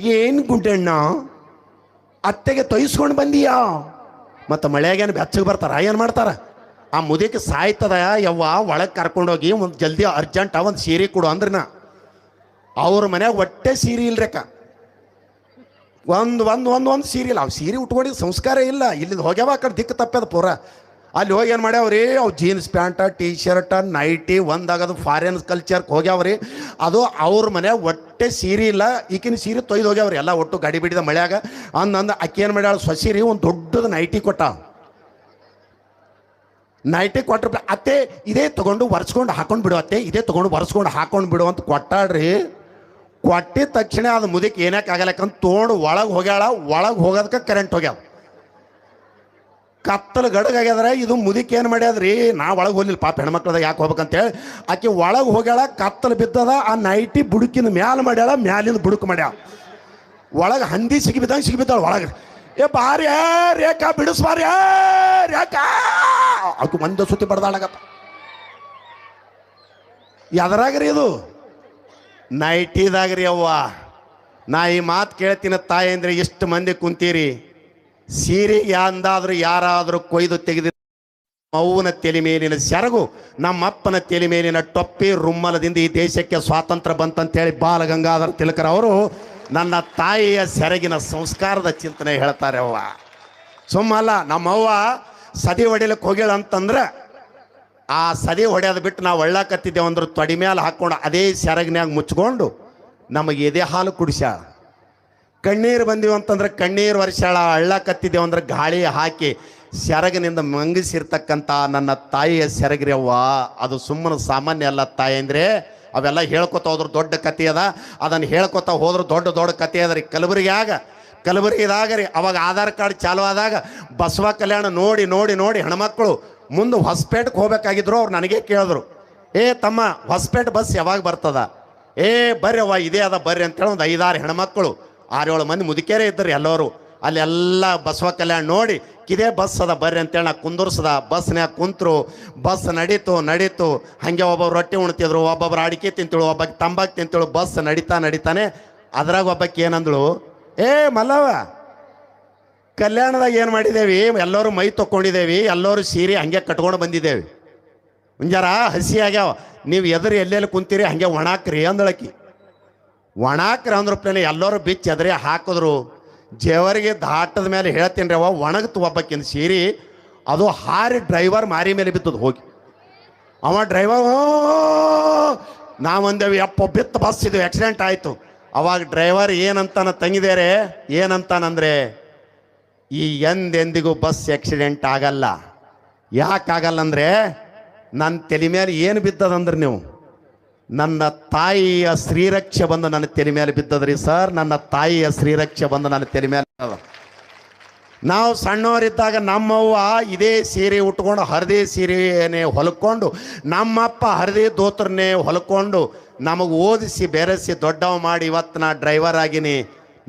ಏನು ಗುಡ್ಡಣ್ಣ ಅತ್ತೆಗೆ ತೊಯ್ಸ್ಕೊಂಡು ಬಂದೀಯಾ? ಮತ್ತು ಮಳೆಯಾಗೇನು ಬೆಚ್ಚಗೆ ಬರ್ತಾರ? ಏನು ಮಾಡ್ತಾರ? ಆ ಮುದಕ್ಕೆ ಸಾಯ್ತದ, ಯವ್ವ, ಒಳಗೆ ಕರ್ಕೊಂಡೋಗಿ ಒಂದು ಜಲ್ದಿ ಅರ್ಜೆಂಟ್ ಒಂದು ಸೀರೆ ಕೊಡು ಅಂದ್ರನ. ನಾ ಅವ್ರ ಮನ್ಯಾಗ ಒಟ್ಟೆ ಸೀರೆ ಇಲ್ರಕ್ಕ ಒಂದು ಒಂದು ಒಂದು ಒಂದು ಸೀರೆ ಇಲ್ಲ. ಅವು ಸೀರೆ ಉಟ್ಕೊಂಡಿದ್ದು ಸಂಸ್ಕಾರ ಇಲ್ಲ. ಇಲ್ಲಿಂದ ಹೋಗ್ಯಾವ ಆ ಕಡೆ ದಿಕ್ಕು ತಪ್ಪದ ಪೂರ. ಅಲ್ಲಿ ಹೋಗಿ ಏನು ಮಾಡ್ಯಾವ್ರಿ? ಅವು jeans pant T shirt nighty ಒಂದಾಗದು foreign ಕಲ್ಚರ್ಗೆ ಹೋಗ್ಯಾವ್ರಿ. ಅದು ಅವ್ರ ಮನೆ ಒಟ್ಟೆ ಸೀರೆ ಇಲ್ಲ, ಈಕಿನ ಸೀರೆ ತೊಯ್ದು ಹೋಗ್ಯಾವ್ರಿ. ಎಲ್ಲ ಒಟ್ಟು ಗಾಡಿ ಬಿಡಿದ ಮಳೆಯಾಗ. ಅಂದಂದು ಅಕ್ಕಿ ಏನು ಮಾಡ್ಯಾಳ, ಸೊಸೀರಿ ಒಂದು ದೊಡ್ಡದು ನೈಟಿ ಕೊಟ್ಟ. ನೈಟಿ ಕೊಟ್ಟರು ಅತ್ತೆ, ಇದೇ ತೊಗೊಂಡು ಒರೆಸ್ಕೊಂಡು ಹಾಕೊಂಡು ಬಿಡು ಅತ್ತೆ, ಇದೇ ತೊಗೊಂಡು ಒರೆಸ್ಕೊಂಡು ಹಾಕೊಂಡು ಬಿಡು ಅಂತ ಕೊಟ್ಟಾಡ್ರಿ ಕೊಟ್ಟಿದ ತಕ್ಷಣ ಅದು ಮುದಕ್ಕೆ ಏನಕ್ಕೆ ಆಗಲ್ಲಕ್ಕಂತ ತೊಗೊಂಡು ಒಳಗೆ ಹೋಗ್ಯಾಳ, ಒಳಗೆ ಹೋಗೋದಕ್ಕೆ ಕರೆಂಟ್ ಹೋಗ್ಯಾವ. ಕತ್ತಲು ಗಡಗಾಗ್ಯದ್ರ ಇದು ಮುದಿಕ್ ಏನು ಮಾಡ್ಯಾದ್ರಿ? ನಾ ಒಳಗೆ ಹೋಗ್ಲಿಲ್ಲ, ಪಾಪ ಹೆಣ್ಮಕ್ಳದಾಗ ಯಾಕೆ ಹೋಗ್ಬೇಕಂತೇಳಿ ಆಕೆ ಒಳಗೆ ಹೋಗ್ಯಾಳ, ಕತ್ತಲು ಬಿದ್ದದ, ಆ ನೈಟಿ ಬುಡುಕಿನ ಮ್ಯಾಲ ಮಾಡ್ಯಾಳ, ಮ್ಯಾಲಿಂದ ಬುಡುಕು ಮಾಡ್ಯಾಳ. ಒಳಗೆ ಹಂದಿ ಸಿಗಿಬಿದ್ದಂಗೆ ಸಿಗಿಬಿದ್ದಾಳ ಒಳಗೆ. ಏ ಬಾರಿ ರೇಖಾ, ಬಿಡಿಸ್ ಬಾರಿ, ಏ ರೇಖಾ! ಅದು ಒಂದು ಸುತ್ತಿ ಬಡ್ದಾಳಗತ್ತ. ಎದರಾಗ್ರಿ ಇದು? ನೈಟಿದಾಗ್ರಿ ಅವ್ವ. ನಾ ಈ ಮಾತು ಕೇಳ್ತೀನಿ ತಾಯಿ ಅಂದ್ರೆ ಎಷ್ಟು ಮಂದಿ ಕುಂತೀರಿ. ಸೀರೆ ಅಂದಾದ್ರೂ ಯಾರಾದರೂ ಕೊಯ್ದು ತೆಗೆದ ಅವ್ವನ ತಲೆ ಮೇಲಿನ ಸೆರಗು, ನಮ್ಮಪ್ಪನ ತಲೆ ಮೇಲಿನ ಟೊಪ್ಪಿ ರುಮ್ಮಲದಿಂದ ಈ ದೇಶಕ್ಕೆ ಸ್ವಾತಂತ್ರ್ಯ ಬಂತಂತೇಳಿ ಬಾಲಗಂಗಾಧರ ತಿಲಕರ್ ಅವರು ನನ್ನ ತಾಯಿಯ ಸೆರಗಿನ ಸಂಸ್ಕಾರದ ಚಿಂತನೆ ಹೇಳ್ತಾರೆ ಅವ್ವ. ಸುಮ್ಮಲ್ಲ, ನಮ್ಮವ್ವ ಸದಿ ಹೊಡಿಲಿಕ್ಕೆ ಹೋಗ್ಯಾಳ ಅಂತಂದ್ರೆ ಆ ಸದಿ ಹೊಡೆಯೋದು ಬಿಟ್ಟು ನಾವು ಒಳ್ಳಾಕತ್ತಿದ್ದೇವೆ ಅಂದ್ರೆ ತೊಡಿ ಮೇಲೆ ಹಾಕ್ಕೊಂಡು ಅದೇ ಸೆರಗಿನಾಗ ಮುಚ್ಕೊಂಡು ನಮಗೆ ಎದೆ ಹಾಲು ಕುಡಿಸ್ಯಾಳ. ಕಣ್ಣೀರು ಬಂದೀವಿ ಅಂತಂದ್ರೆ ಕಣ್ಣೀರು ವರ್ಷಾಳ ಅಳ್ಳಾಕತ್ತಿದ್ದೇವೆ ಅಂದ್ರೆ ಗಾಳಿ ಹಾಕಿ ಸೆರಗಿನಿಂದ ಮಂಗಿಸಿರ್ತಕ್ಕಂಥ ನನ್ನ ತಾಯಿಯ ಸೆರಗಿರವ್ವ ಅದು ಸುಮ್ಮನೆ ಸಾಮಾನ್ಯ ಅಲ್ಲ ತಾಯಿ ಅಂದರೆ ಅವೆಲ್ಲ ಹೇಳ್ಕೊತ ಹೋದ್ರೆ ದೊಡ್ಡ ಕತೆ ಅದ. ಅದನ್ನು ಹೇಳ್ಕೊತ ಹೋದ್ರೆ ದೊಡ್ಡ ದೊಡ್ಡ ಕತೆ ಅದ ರೀ. ಕಲಬುರಗಿಯಾಗ, ಕಲಬುರಗಿದಾಗ ರೀ. ಅವಾಗ ಆಧಾರ್ ಕಾರ್ಡ್ ಚಾಲು ಆದಾಗ ಬಸವ ಕಲ್ಯಾಣ ನೋಡಿ ನೋಡಿ ನೋಡಿ ಹೆಣ್ಮಕ್ಳು ಮುಂದೆ ಹೊಸಪೇಟೆಗೆ ಹೋಗ್ಬೇಕಾಗಿದ್ರು ಅವ್ರು ನನಗೆ ಕೇಳಿದ್ರು. ಏ ತಮ್ಮ, ಹೊಸಪೇಟೆ ಬಸ್ ಯಾವಾಗ ಬರ್ತದ? ಏ ಬರ್ರಿ ಅವ್ವ, ಇದೇ ಅದ ಬರ್ರಿ ಅಂತೇಳಿ ಒಂದು ಐದಾರು ಹೆಣ್ಮಕ್ಳು ಆರೇಳು ಮಂದಿ ಮುದುಕೇರೆ ಇದ್ದರು ಎಲ್ಲರೂ. ಅಲ್ಲೆಲ್ಲ ಬಸವ ಕಲ್ಯಾಣ ನೋಡಿ ಇದೇ ಬಸ್ ಅದ ಬರ್ರಿ ಅಂತೇಳಿ ನಾ ಕುಂದರ್ಸದ. ಬಸ್ನ್ಯಾಗ ಕುಂತರು, ಬಸ್ ನಡೀತು ನಡೀತು. ಹಾಗೆ ಒಬ್ಬೊಬ್ರು ರೊಟ್ಟಿ ಉಣ್ತಿದ್ರು, ಒಬ್ಬೊಬ್ರು ಅಡಿಕೆ ತಿಂತಳು ಒಬ್ಬಕ್ಕೆ ತಂಬಾಕು ತಿಂತಳು, ಬಸ್ ನಡೀತಾ ನಡೀತಾನೆ. ಅದ್ರಾಗ ಒಬ್ಬಕ್ಕೆ ಏನಂದಳು, ಏ ಮಲ್ಲವ ಕಲ್ಯಾಣದಾಗ ಏನು ಮಾಡಿದೇವಿ? ಎಲ್ಲರೂ ಮೈ ತೊಕ್ಕೊಂಡಿದ್ದೇವೆ ಎಲ್ಲರೂ ಸೀರೆ ಹಂಗೆ ಕಟ್ಕೊಂಡು ಬಂದಿದ್ದೇವೆ ಮುಂಜಾರ ಹಸಿ ಆಗ್ಯಾವ. ನೀವು ಎದುರು ಎಲ್ಲೆಲ್ಲಿ ಕುಂತೀರಿ, ಹಂಗೆ ಒಣಾಕ್ರಿ ಅಂದಳಕಿ. ಒಣಾಕ್ರಿ ಅಂದ್ರ ಪ್ಲೇನೆ ಎಲ್ಲರೂ ಬಿಚ್ಚಿ ಎದುರೇ ಹಾಕಿದ್ರು. ಜೇವರಿಗೆ ದಾಟದ ಮೇಲೆ ಹೇಳ್ತೀನಿ ರೀ ಅವ ಒಣಗತ್ತು ಒಬ್ಬಕ್ಕಿಂದ ಸೀರಿ. ಅದು ಹಾರಿ ಡ್ರೈವರ್ ಮಾರಿ ಮೇಲೆ ಬಿತ್ತದ ಹೋಗಿ. ಅವ ಡ್ರೈವರ್ ನಾವಂದೇವಿ ಅಪ್ಪ ಬಿತ್ತು ಬಸ್ ಇದು ಆಕ್ಸಿಡೆಂಟ್ ಆಯಿತು. ಅವಾಗ ಡ್ರೈವರ್, ಏನಂತಾನ ತಂಗಿದೇರೆ, ಏನಂತಾನಂದ್ರೆ, ಈ ಎಂದೆಂದಿಗೂ ಬಸ್ ಆಕ್ಸಿಡೆಂಟ್ ಆಗಲ್ಲ. ಯಾಕಾಗಲ್ಲ ಅಂದರೆ ನನ್ನ ತಲೆ ಮೇಲೆ ಏನು ಬಿದ್ದದಂದ್ರೆ ನೀವು? ನನ್ನ ತಾಯಿಯ ಶ್ರೀರಕ್ಷೆ ಬಂದು ನನ್ನ ತಲೆ ಮೇಲೆ ಬಿದ್ದದ್ರಿ ಸರ್. ನನ್ನ ತಾಯಿಯ ಶ್ರೀರಕ್ಷೆ ಬಂದು ನನ್ನ ತಲೆ ಮೇಲೆ. ನಾವು ಸಣ್ಣವರಿದ್ದಾಗ ನಮ್ಮವ್ವ ಇದೇ ಸೀರೆ ಉಟ್ಕೊಂಡು ಹರದೇ ಸೀರೆನೇ ಹೊಲ್ಕೊಂಡು, ನಮ್ಮಪ್ಪ ಹರದೇ ದೋತ್ರನೇ ಹೊಲ್ಕೊಂಡು ನಮಗೆ ಓದಿಸಿ ಬೆರೆಸಿ ದೊಡ್ಡವ ಮಾಡಿ ಇವತ್ತು ನಾ ಡ್ರೈವರ್ ಆಗಿನಿ.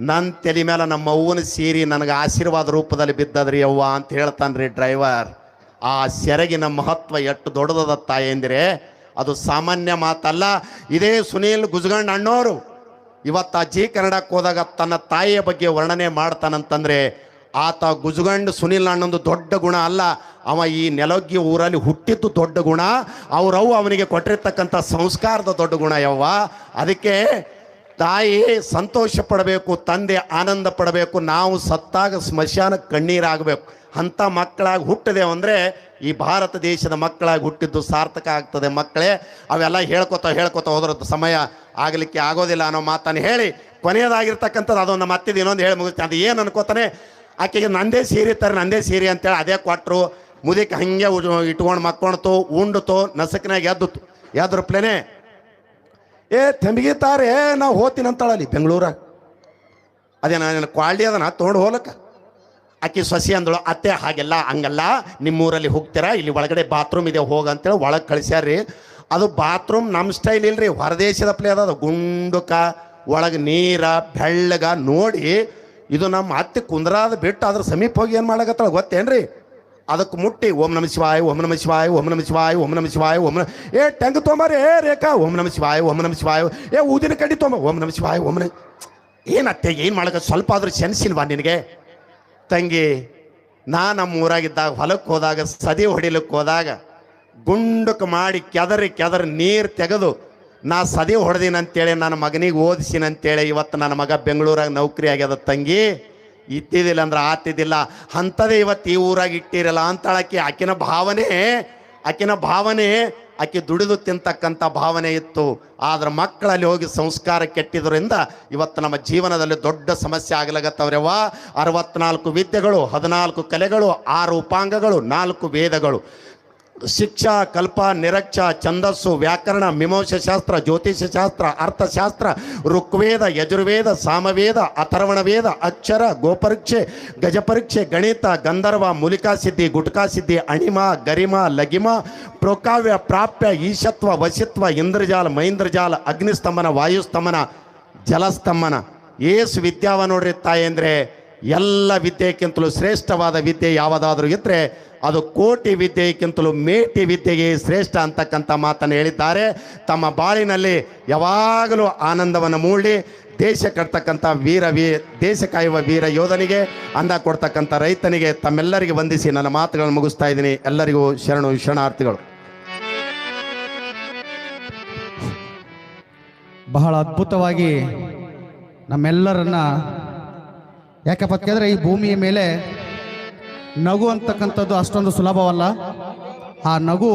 ನನ್ನ ತಲೆ ಮೇಲೆ ನಮ್ಮ ಅವ್ವನ ಸೀರೆ ನನಗೆ ಆಶೀರ್ವಾದ ರೂಪದಲ್ಲಿ ಬಿದ್ದದ್ರಿ ಅವ್ವ ಅಂತ ಹೇಳ್ತಾನ್ರಿ ಡ್ರೈವರ್. ಆ ಸೆರಗಿನ ಮಹತ್ವ ಎಷ್ಟು ದೊಡ್ಡದದ ತಾಯಿ ಎಂದರೆ ಅದು ಸಾಮಾನ್ಯ ಮಾತಲ್ಲ. ಇದೇ ಸುನೀಲ್ ಗುಜ್ಗಂಡ್ ಅಣ್ಣವರು ಇವತ್ತು ಆ ಜಿ ಕನ್ನಡಕ್ಕೆ ಹೋದಾಗ ತನ್ನ ತಾಯಿಯ ಬಗ್ಗೆ ವರ್ಣನೆ ಮಾಡ್ತಾನಂತಂದರೆ ಆತ ಗುಜಗಂಡ್ ಸುನೀಲ್ ಅಣ್ಣಂದು ದೊಡ್ಡ ಗುಣ ಅಲ್ಲ. ಅವ ಈ ನೆಲಗ್ಗಿ ಊರಲ್ಲಿ ಹುಟ್ಟಿದ್ದು ದೊಡ್ಡ ಗುಣ. ಅವರವು ಅವನಿಗೆ ಕೊಟ್ಟಿರ್ತಕ್ಕಂಥ ಸಂಸ್ಕಾರದ ದೊಡ್ಡ ಗುಣ ಯವ್ವ. ಅದಕ್ಕೆ ತಾಯಿ ಸಂತೋಷ ಪಡಬೇಕು, ತಂದೆ ಆನಂದ ಪಡಬೇಕು, ನಾವು ಸತ್ತಾಗ ಸ್ಮಶಾನ ಕಣ್ಣೀರಾಗಬೇಕು. ಅಂಥ ಮಕ್ಕಳಾಗಿ ಹುಟ್ಟಿದೆವು ಅಂದರೆ ಈ ಭಾರತ ದೇಶದ ಮಕ್ಕಳಾಗಿ ಹುಟ್ಟಿದ್ದು ಸಾರ್ಥಕ ಆಗ್ತದೆ ಮಕ್ಕಳೇ. ಅವೆಲ್ಲ ಹೇಳ್ಕೊತ ಹೇಳ್ಕೊತ ಹೋದ್ರದ್ದು ಸಮಯ ಆಗಲಿಕ್ಕೆ ಆಗೋದಿಲ್ಲ ಅನ್ನೋ ಮಾತನ್ನು ಹೇಳಿ ಕೊನೆಯದಾಗಿರ್ತಕ್ಕಂಥದ್ದು ಅದೊಂದು ಮತ್ತಿದ್ದು ಇನ್ನೊಂದು ಹೇಳಿ ಮುಗಿಸ್ತೀನಿ. ಅದು ಏನು ಅನ್ಕೋತಾನೆ, ಆಕೆಗೆ ನಂದೇ ಸೀರೆ ತರ ನಂದೇ ಸೀರೆ ಅಂತೇಳಿ ಅದೇ ಕೊಟ್ಟರು ಮುದಿಕ್ಕೆ ಹಂಗೆ ಇಟ್ಕೊಂಡು ಮಕ್ಕೊಳ್ತು ಉಂಡ್ತು, ನಸಕ್ನಾಗ ಎದ್ದುತ್ತು. ಎದ್ರಪ್ಲೇನೆ ಏ ತೆಂಬಿಗಿತಾರೆ ನಾವು ಹೋಗ್ತೀನಿ ಅಂತಾಳಲ್ಲಿ ಬೆಂಗಳೂರಾಗ. ಅದೇ ನಾನು ಕ್ವಾಲಿಟಿ ಅದನ್ನ ತೊಗೊಂಡು ಹೋಗ್ಲಕ್ಕ. ಆಕಿ ಸೊಸಿ ಅಂದಳು, ಅತ್ತೆ, ಹಾಗೆಲ್ಲ ಹಂಗಲ್ಲ. ನಿಮ್ಮೂರಲ್ಲಿ ಹೋಗ್ತೀರಾ? ಇಲ್ಲಿ ಒಳಗಡೆ ಬಾತ್ರೂಮ್ ಇದೆ, ಹೋಗ ಅಂತೇಳಿ ಒಳಗೆ ಕಳಿಸ್ಯಾರ್ರಿ. ಅದು ಬಾತ್ರೂಮ್ ನಮ್ಮ ಸ್ಟೈಲ್ ಇಲ್ರಿ. ಹೊರದೇಶದ ಪ್ಲೇ ಅದ. ಗುಂಡುಕ, ಒಳಗೆ ನೀರ, ಬೆಳ್ಳಗ ನೋಡಿ ಇದು ನಮ್ಮ ಅತ್ತೆ ಕುಂದ್ರಾದ ಬಿಟ್ಟು ಅದ್ರ ಸಮೀಪ ಹೋಗಿ ಏನು ಮಾಡಕತ್ತಳ ಗೊತ್ತೇನ್ರಿ? ಅದಕ್ಕೆ ಮುಟ್ಟಿ, ಓಂ ನಮ ಶಿವಾಯ, ಓಂ ನಮ ಶಿವಾಯ, ಓಂ ನಮ ಶಿವಾಯ, ಓಂ ನಮ ಶಿವಾಯ, ಓಂ ಏ, ಟೆಂಗ್ ತೊಂಬಾರಿ ಏ, ರೇಖಾ, ಓಂ ನಮ ಶಿವಾಯ, ಓಂ ನಮ ಶಿವಾಯ. ಏ, ಊದಿನ ಕಡ್ಡಿ ತೊಂಬ. ಓಂ ನಮ ಶಿವಾಯ, ಓಂ ನಮ ಏನತ್ತೆ ಏನು ಮಾಡಕ? ಸ್ವಲ್ಪ ಆದ್ರೂ ಸೆನ್ಸ್ ಇಲ್ವಾ ನಿನಗೆ? ತಂಗಿ, ನಾ ನಮ್ಮ ಊರಾಗಿದ್ದಾಗ ಹೊಲಕ್ಕೆ ಹೋದಾಗ, ಸದಿ ಹೊಡಿಲಿಕ್ಕೆ ಹೋದಾಗ ಗುಂಡಕ್ಕೆ ಮಾಡಿ ಕೆದರಿ ಕೆದರಿ ನೀರು ತೆಗೆದು, ನಾ ಸದಿ ಹೊಡೆದಿನ ಅಂತೇಳಿ ನನ್ನ ಮಗನಿಗೆ ಓದಿಸಿನ ಅಂತೇಳಿ ಇವತ್ತು ನನ್ನ ಮಗ ಬೆಂಗಳೂರಾಗ ನೌಕರಿ ಆಗ್ಯದ ತಂಗಿ. ಇತ್ತಿದ್ದಿಲ್ಲ ಅಂದ್ರೆ ಆತಿದ್ದಿಲ್ಲ ಅಂಥದೇ ಇವತ್ತು ಈ ಊರಾಗ ಇಟ್ಟಿರಲ್ಲ ಅಂತಳಕ್ಕೆ ಆಕಿನ ಭಾವನೆ ಆಕಿನ ಭಾವನೆ ಆಕೆ ದುಡಿದು ತಿಂತಕ್ಕಂಥ ಭಾವನೆ ಇತ್ತು. ಆದ್ರೆ ಮಕ್ಕಳಲ್ಲಿ ಹೋಗಿ ಸಂಸ್ಕಾರ ಕೆಟ್ಟಿದ್ರಿಂದ ಇವತ್ತು ನಮ್ಮ ಜೀವನದಲ್ಲಿ ದೊಡ್ಡ ಸಮಸ್ಯೆ ಆಗ್ಲಾಗತ್ತವ್ರವ್ವ ಅರವತ್ನಾಲ್ಕು ವಿದ್ಯೆಗಳು, ಹದಿನಾಲ್ಕು ಕಲೆಗಳು, ಆರು ಉಪಾಂಗಗಳು, ನಾಲ್ಕು ವೇದಗಳು. ಶಿಕ್ಷಾ, ಕಲ್ಪ, ನಿರಕ್ಷ, ಛಂದಸ್ಸು, ವ್ಯಾಕರಣ, ಮೀಮಾಂಸ ಶಾಸ್ತ್ರ, ಜ್ಯೋತಿಷ್ಯ ಶಾಸ್ತ್ರ, ಅರ್ಥಶಾಸ್ತ್ರ, ಋಗ್ವೇದ, ಯಜುರ್ವೇದ, ಸಾಮವೇದ, ಅಥರ್ವಣ ವೇದ, ಅಕ್ಷರ, ಗೋಪರೀಕ್ಷೆ, ಗಜಪರೀಕ್ಷೆ, ಗಣಿತ, ಗಂಧರ್ವ, ಮೂಲಿಕಾ ಸಿದ್ಧಿ, ಗುಟ್ಕಾ ಸಿದ್ಧಿ, ಅಣಿಮ, ಗರಿಮ, ಲಗಿಮ, ಪ್ರೋಕಾವ್ಯ, ಪ್ರಾಪ್ಯ, ಈಶತ್ವ ವಶಿತ್ವ ಇಂದ್ರಜಾಲ, ಮಹೇಂದ್ರಜಾಲ, ಅಗ್ನಿಸ್ತಂಭನ, ವಾಯುಸ್ತಂಭನ, ಜಲಸ್ತಂಭನ. ಏಸು ವಿದ್ಯಾವ ನೋಡ್ರಿ ತಾಯಿ ಅಂದರೆ ಎಲ್ಲ ವಿದ್ಯೆಗಿಂತಲೂ ಶ್ರೇಷ್ಠವಾದ ವಿದ್ಯೆ ಯಾವುದಾದ್ರೂ ಇದ್ದರೆ ಅದು ಕೋಟಿ ವಿದ್ಯೆಗಿಂತಲೂ ಮೇಟಿ ವಿದ್ಯೆಗೆ ಶ್ರೇಷ್ಠ ಅಂತಕ್ಕಂಥ ಮಾತನ್ನು ಹೇಳಿದ್ದಾರೆ. ತಮ್ಮ ಬಾಳಿನಲ್ಲಿ ಯಾವಾಗಲೂ ಆನಂದವನ್ನು ಮೂಡಿ ದೇಶ ಕಟ್ತಕ್ಕಂಥ ವೀರ ವೀ ದೇಶ ಕಾಯುವ ವೀರ ಯೋಧನಿಗೆ ಅಂದ ಕೊಡ್ತಕ್ಕಂಥ ರೈತನಿಗೆ ತಮ್ಮೆಲ್ಲರಿಗೆ ವಂದಿಸಿ ನನ್ನ ಮಾತುಗಳನ್ನು ಮುಗಿಸ್ತಾ ಇದ್ದೀನಿ. ಎಲ್ಲರಿಗೂ ಶರಣು ಶರಣಾರ್ಥಿಗಳು. ಬಹಳ ಅದ್ಭುತವಾಗಿ ನಮ್ಮೆಲ್ಲರನ್ನ ಯಾಕಪ್ಪ ಕೇಳಿದ್ರೆ ಈ ಭೂಮಿಯ ಮೇಲೆ ನಗು ಅಂತಕ್ಕಂಥದ್ದು ಅಷ್ಟೊಂದು ಸುಲಭವಲ್ಲ. ಆ ನಗು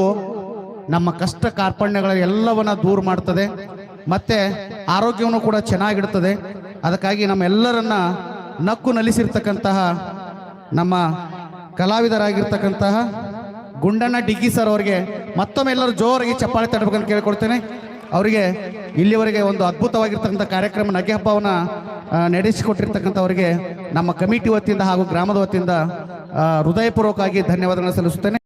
ನಮ್ಮ ಕಷ್ಟ ಕಾರ್ಪಣ್ಯಗಳ ಎಲ್ಲವನ್ನ ದೂರ ಮಾಡ್ತದೆ, ಮತ್ತೆ ಆರೋಗ್ಯವನ್ನು ಕೂಡ ಚೆನ್ನಾಗಿಡ್ತದೆ. ಅದಕ್ಕಾಗಿ ನಮ್ಮೆಲ್ಲರನ್ನ ನಕ್ಕು ನಲಿಸಿರ್ತಕ್ಕಂತಹ ನಮ್ಮ ಕಲಾವಿದರಾಗಿರ್ತಕ್ಕಂತಹ ಗುಂಡಣ್ಣ ಡಿಗ್ಗಿ ಸರ್ ಅವರಿಗೆ ಮತ್ತೊಮ್ಮೆ ಎಲ್ಲರೂ ಜೋರಾಗಿ ಚಪ್ಪಾಳೆ ತಟ್ಟಬೇಕಂತ ಕೇಳ್ಕೊಳ್ತೇನೆ. ಅವರಿಗೆ ಇಲ್ಲಿವರೆಗೆ ಒಂದು ಅದ್ಭುತವಾಗಿರ್ತಕ್ಕಂಥ ಕಾರ್ಯಕ್ರಮ ನಗೆ ಹಬ್ಬವನ್ನು ನಡೆಸಿಕೊಟ್ಟಿರ್ತಕ್ಕಂಥವರಿಗೆ ನಮ್ಮ ಕಮಿಟಿ ವತಿಯಿಂದ ಹಾಗೂ ಗ್ರಾಮದ ವತಿಯಿಂದ ಹೃದಯಪೂರ್ವಕವಾಗಿ ಧನ್ಯವಾದಗಳನ್ನು ಸಲ್ಲಿಸುತ್ತೇನೆ.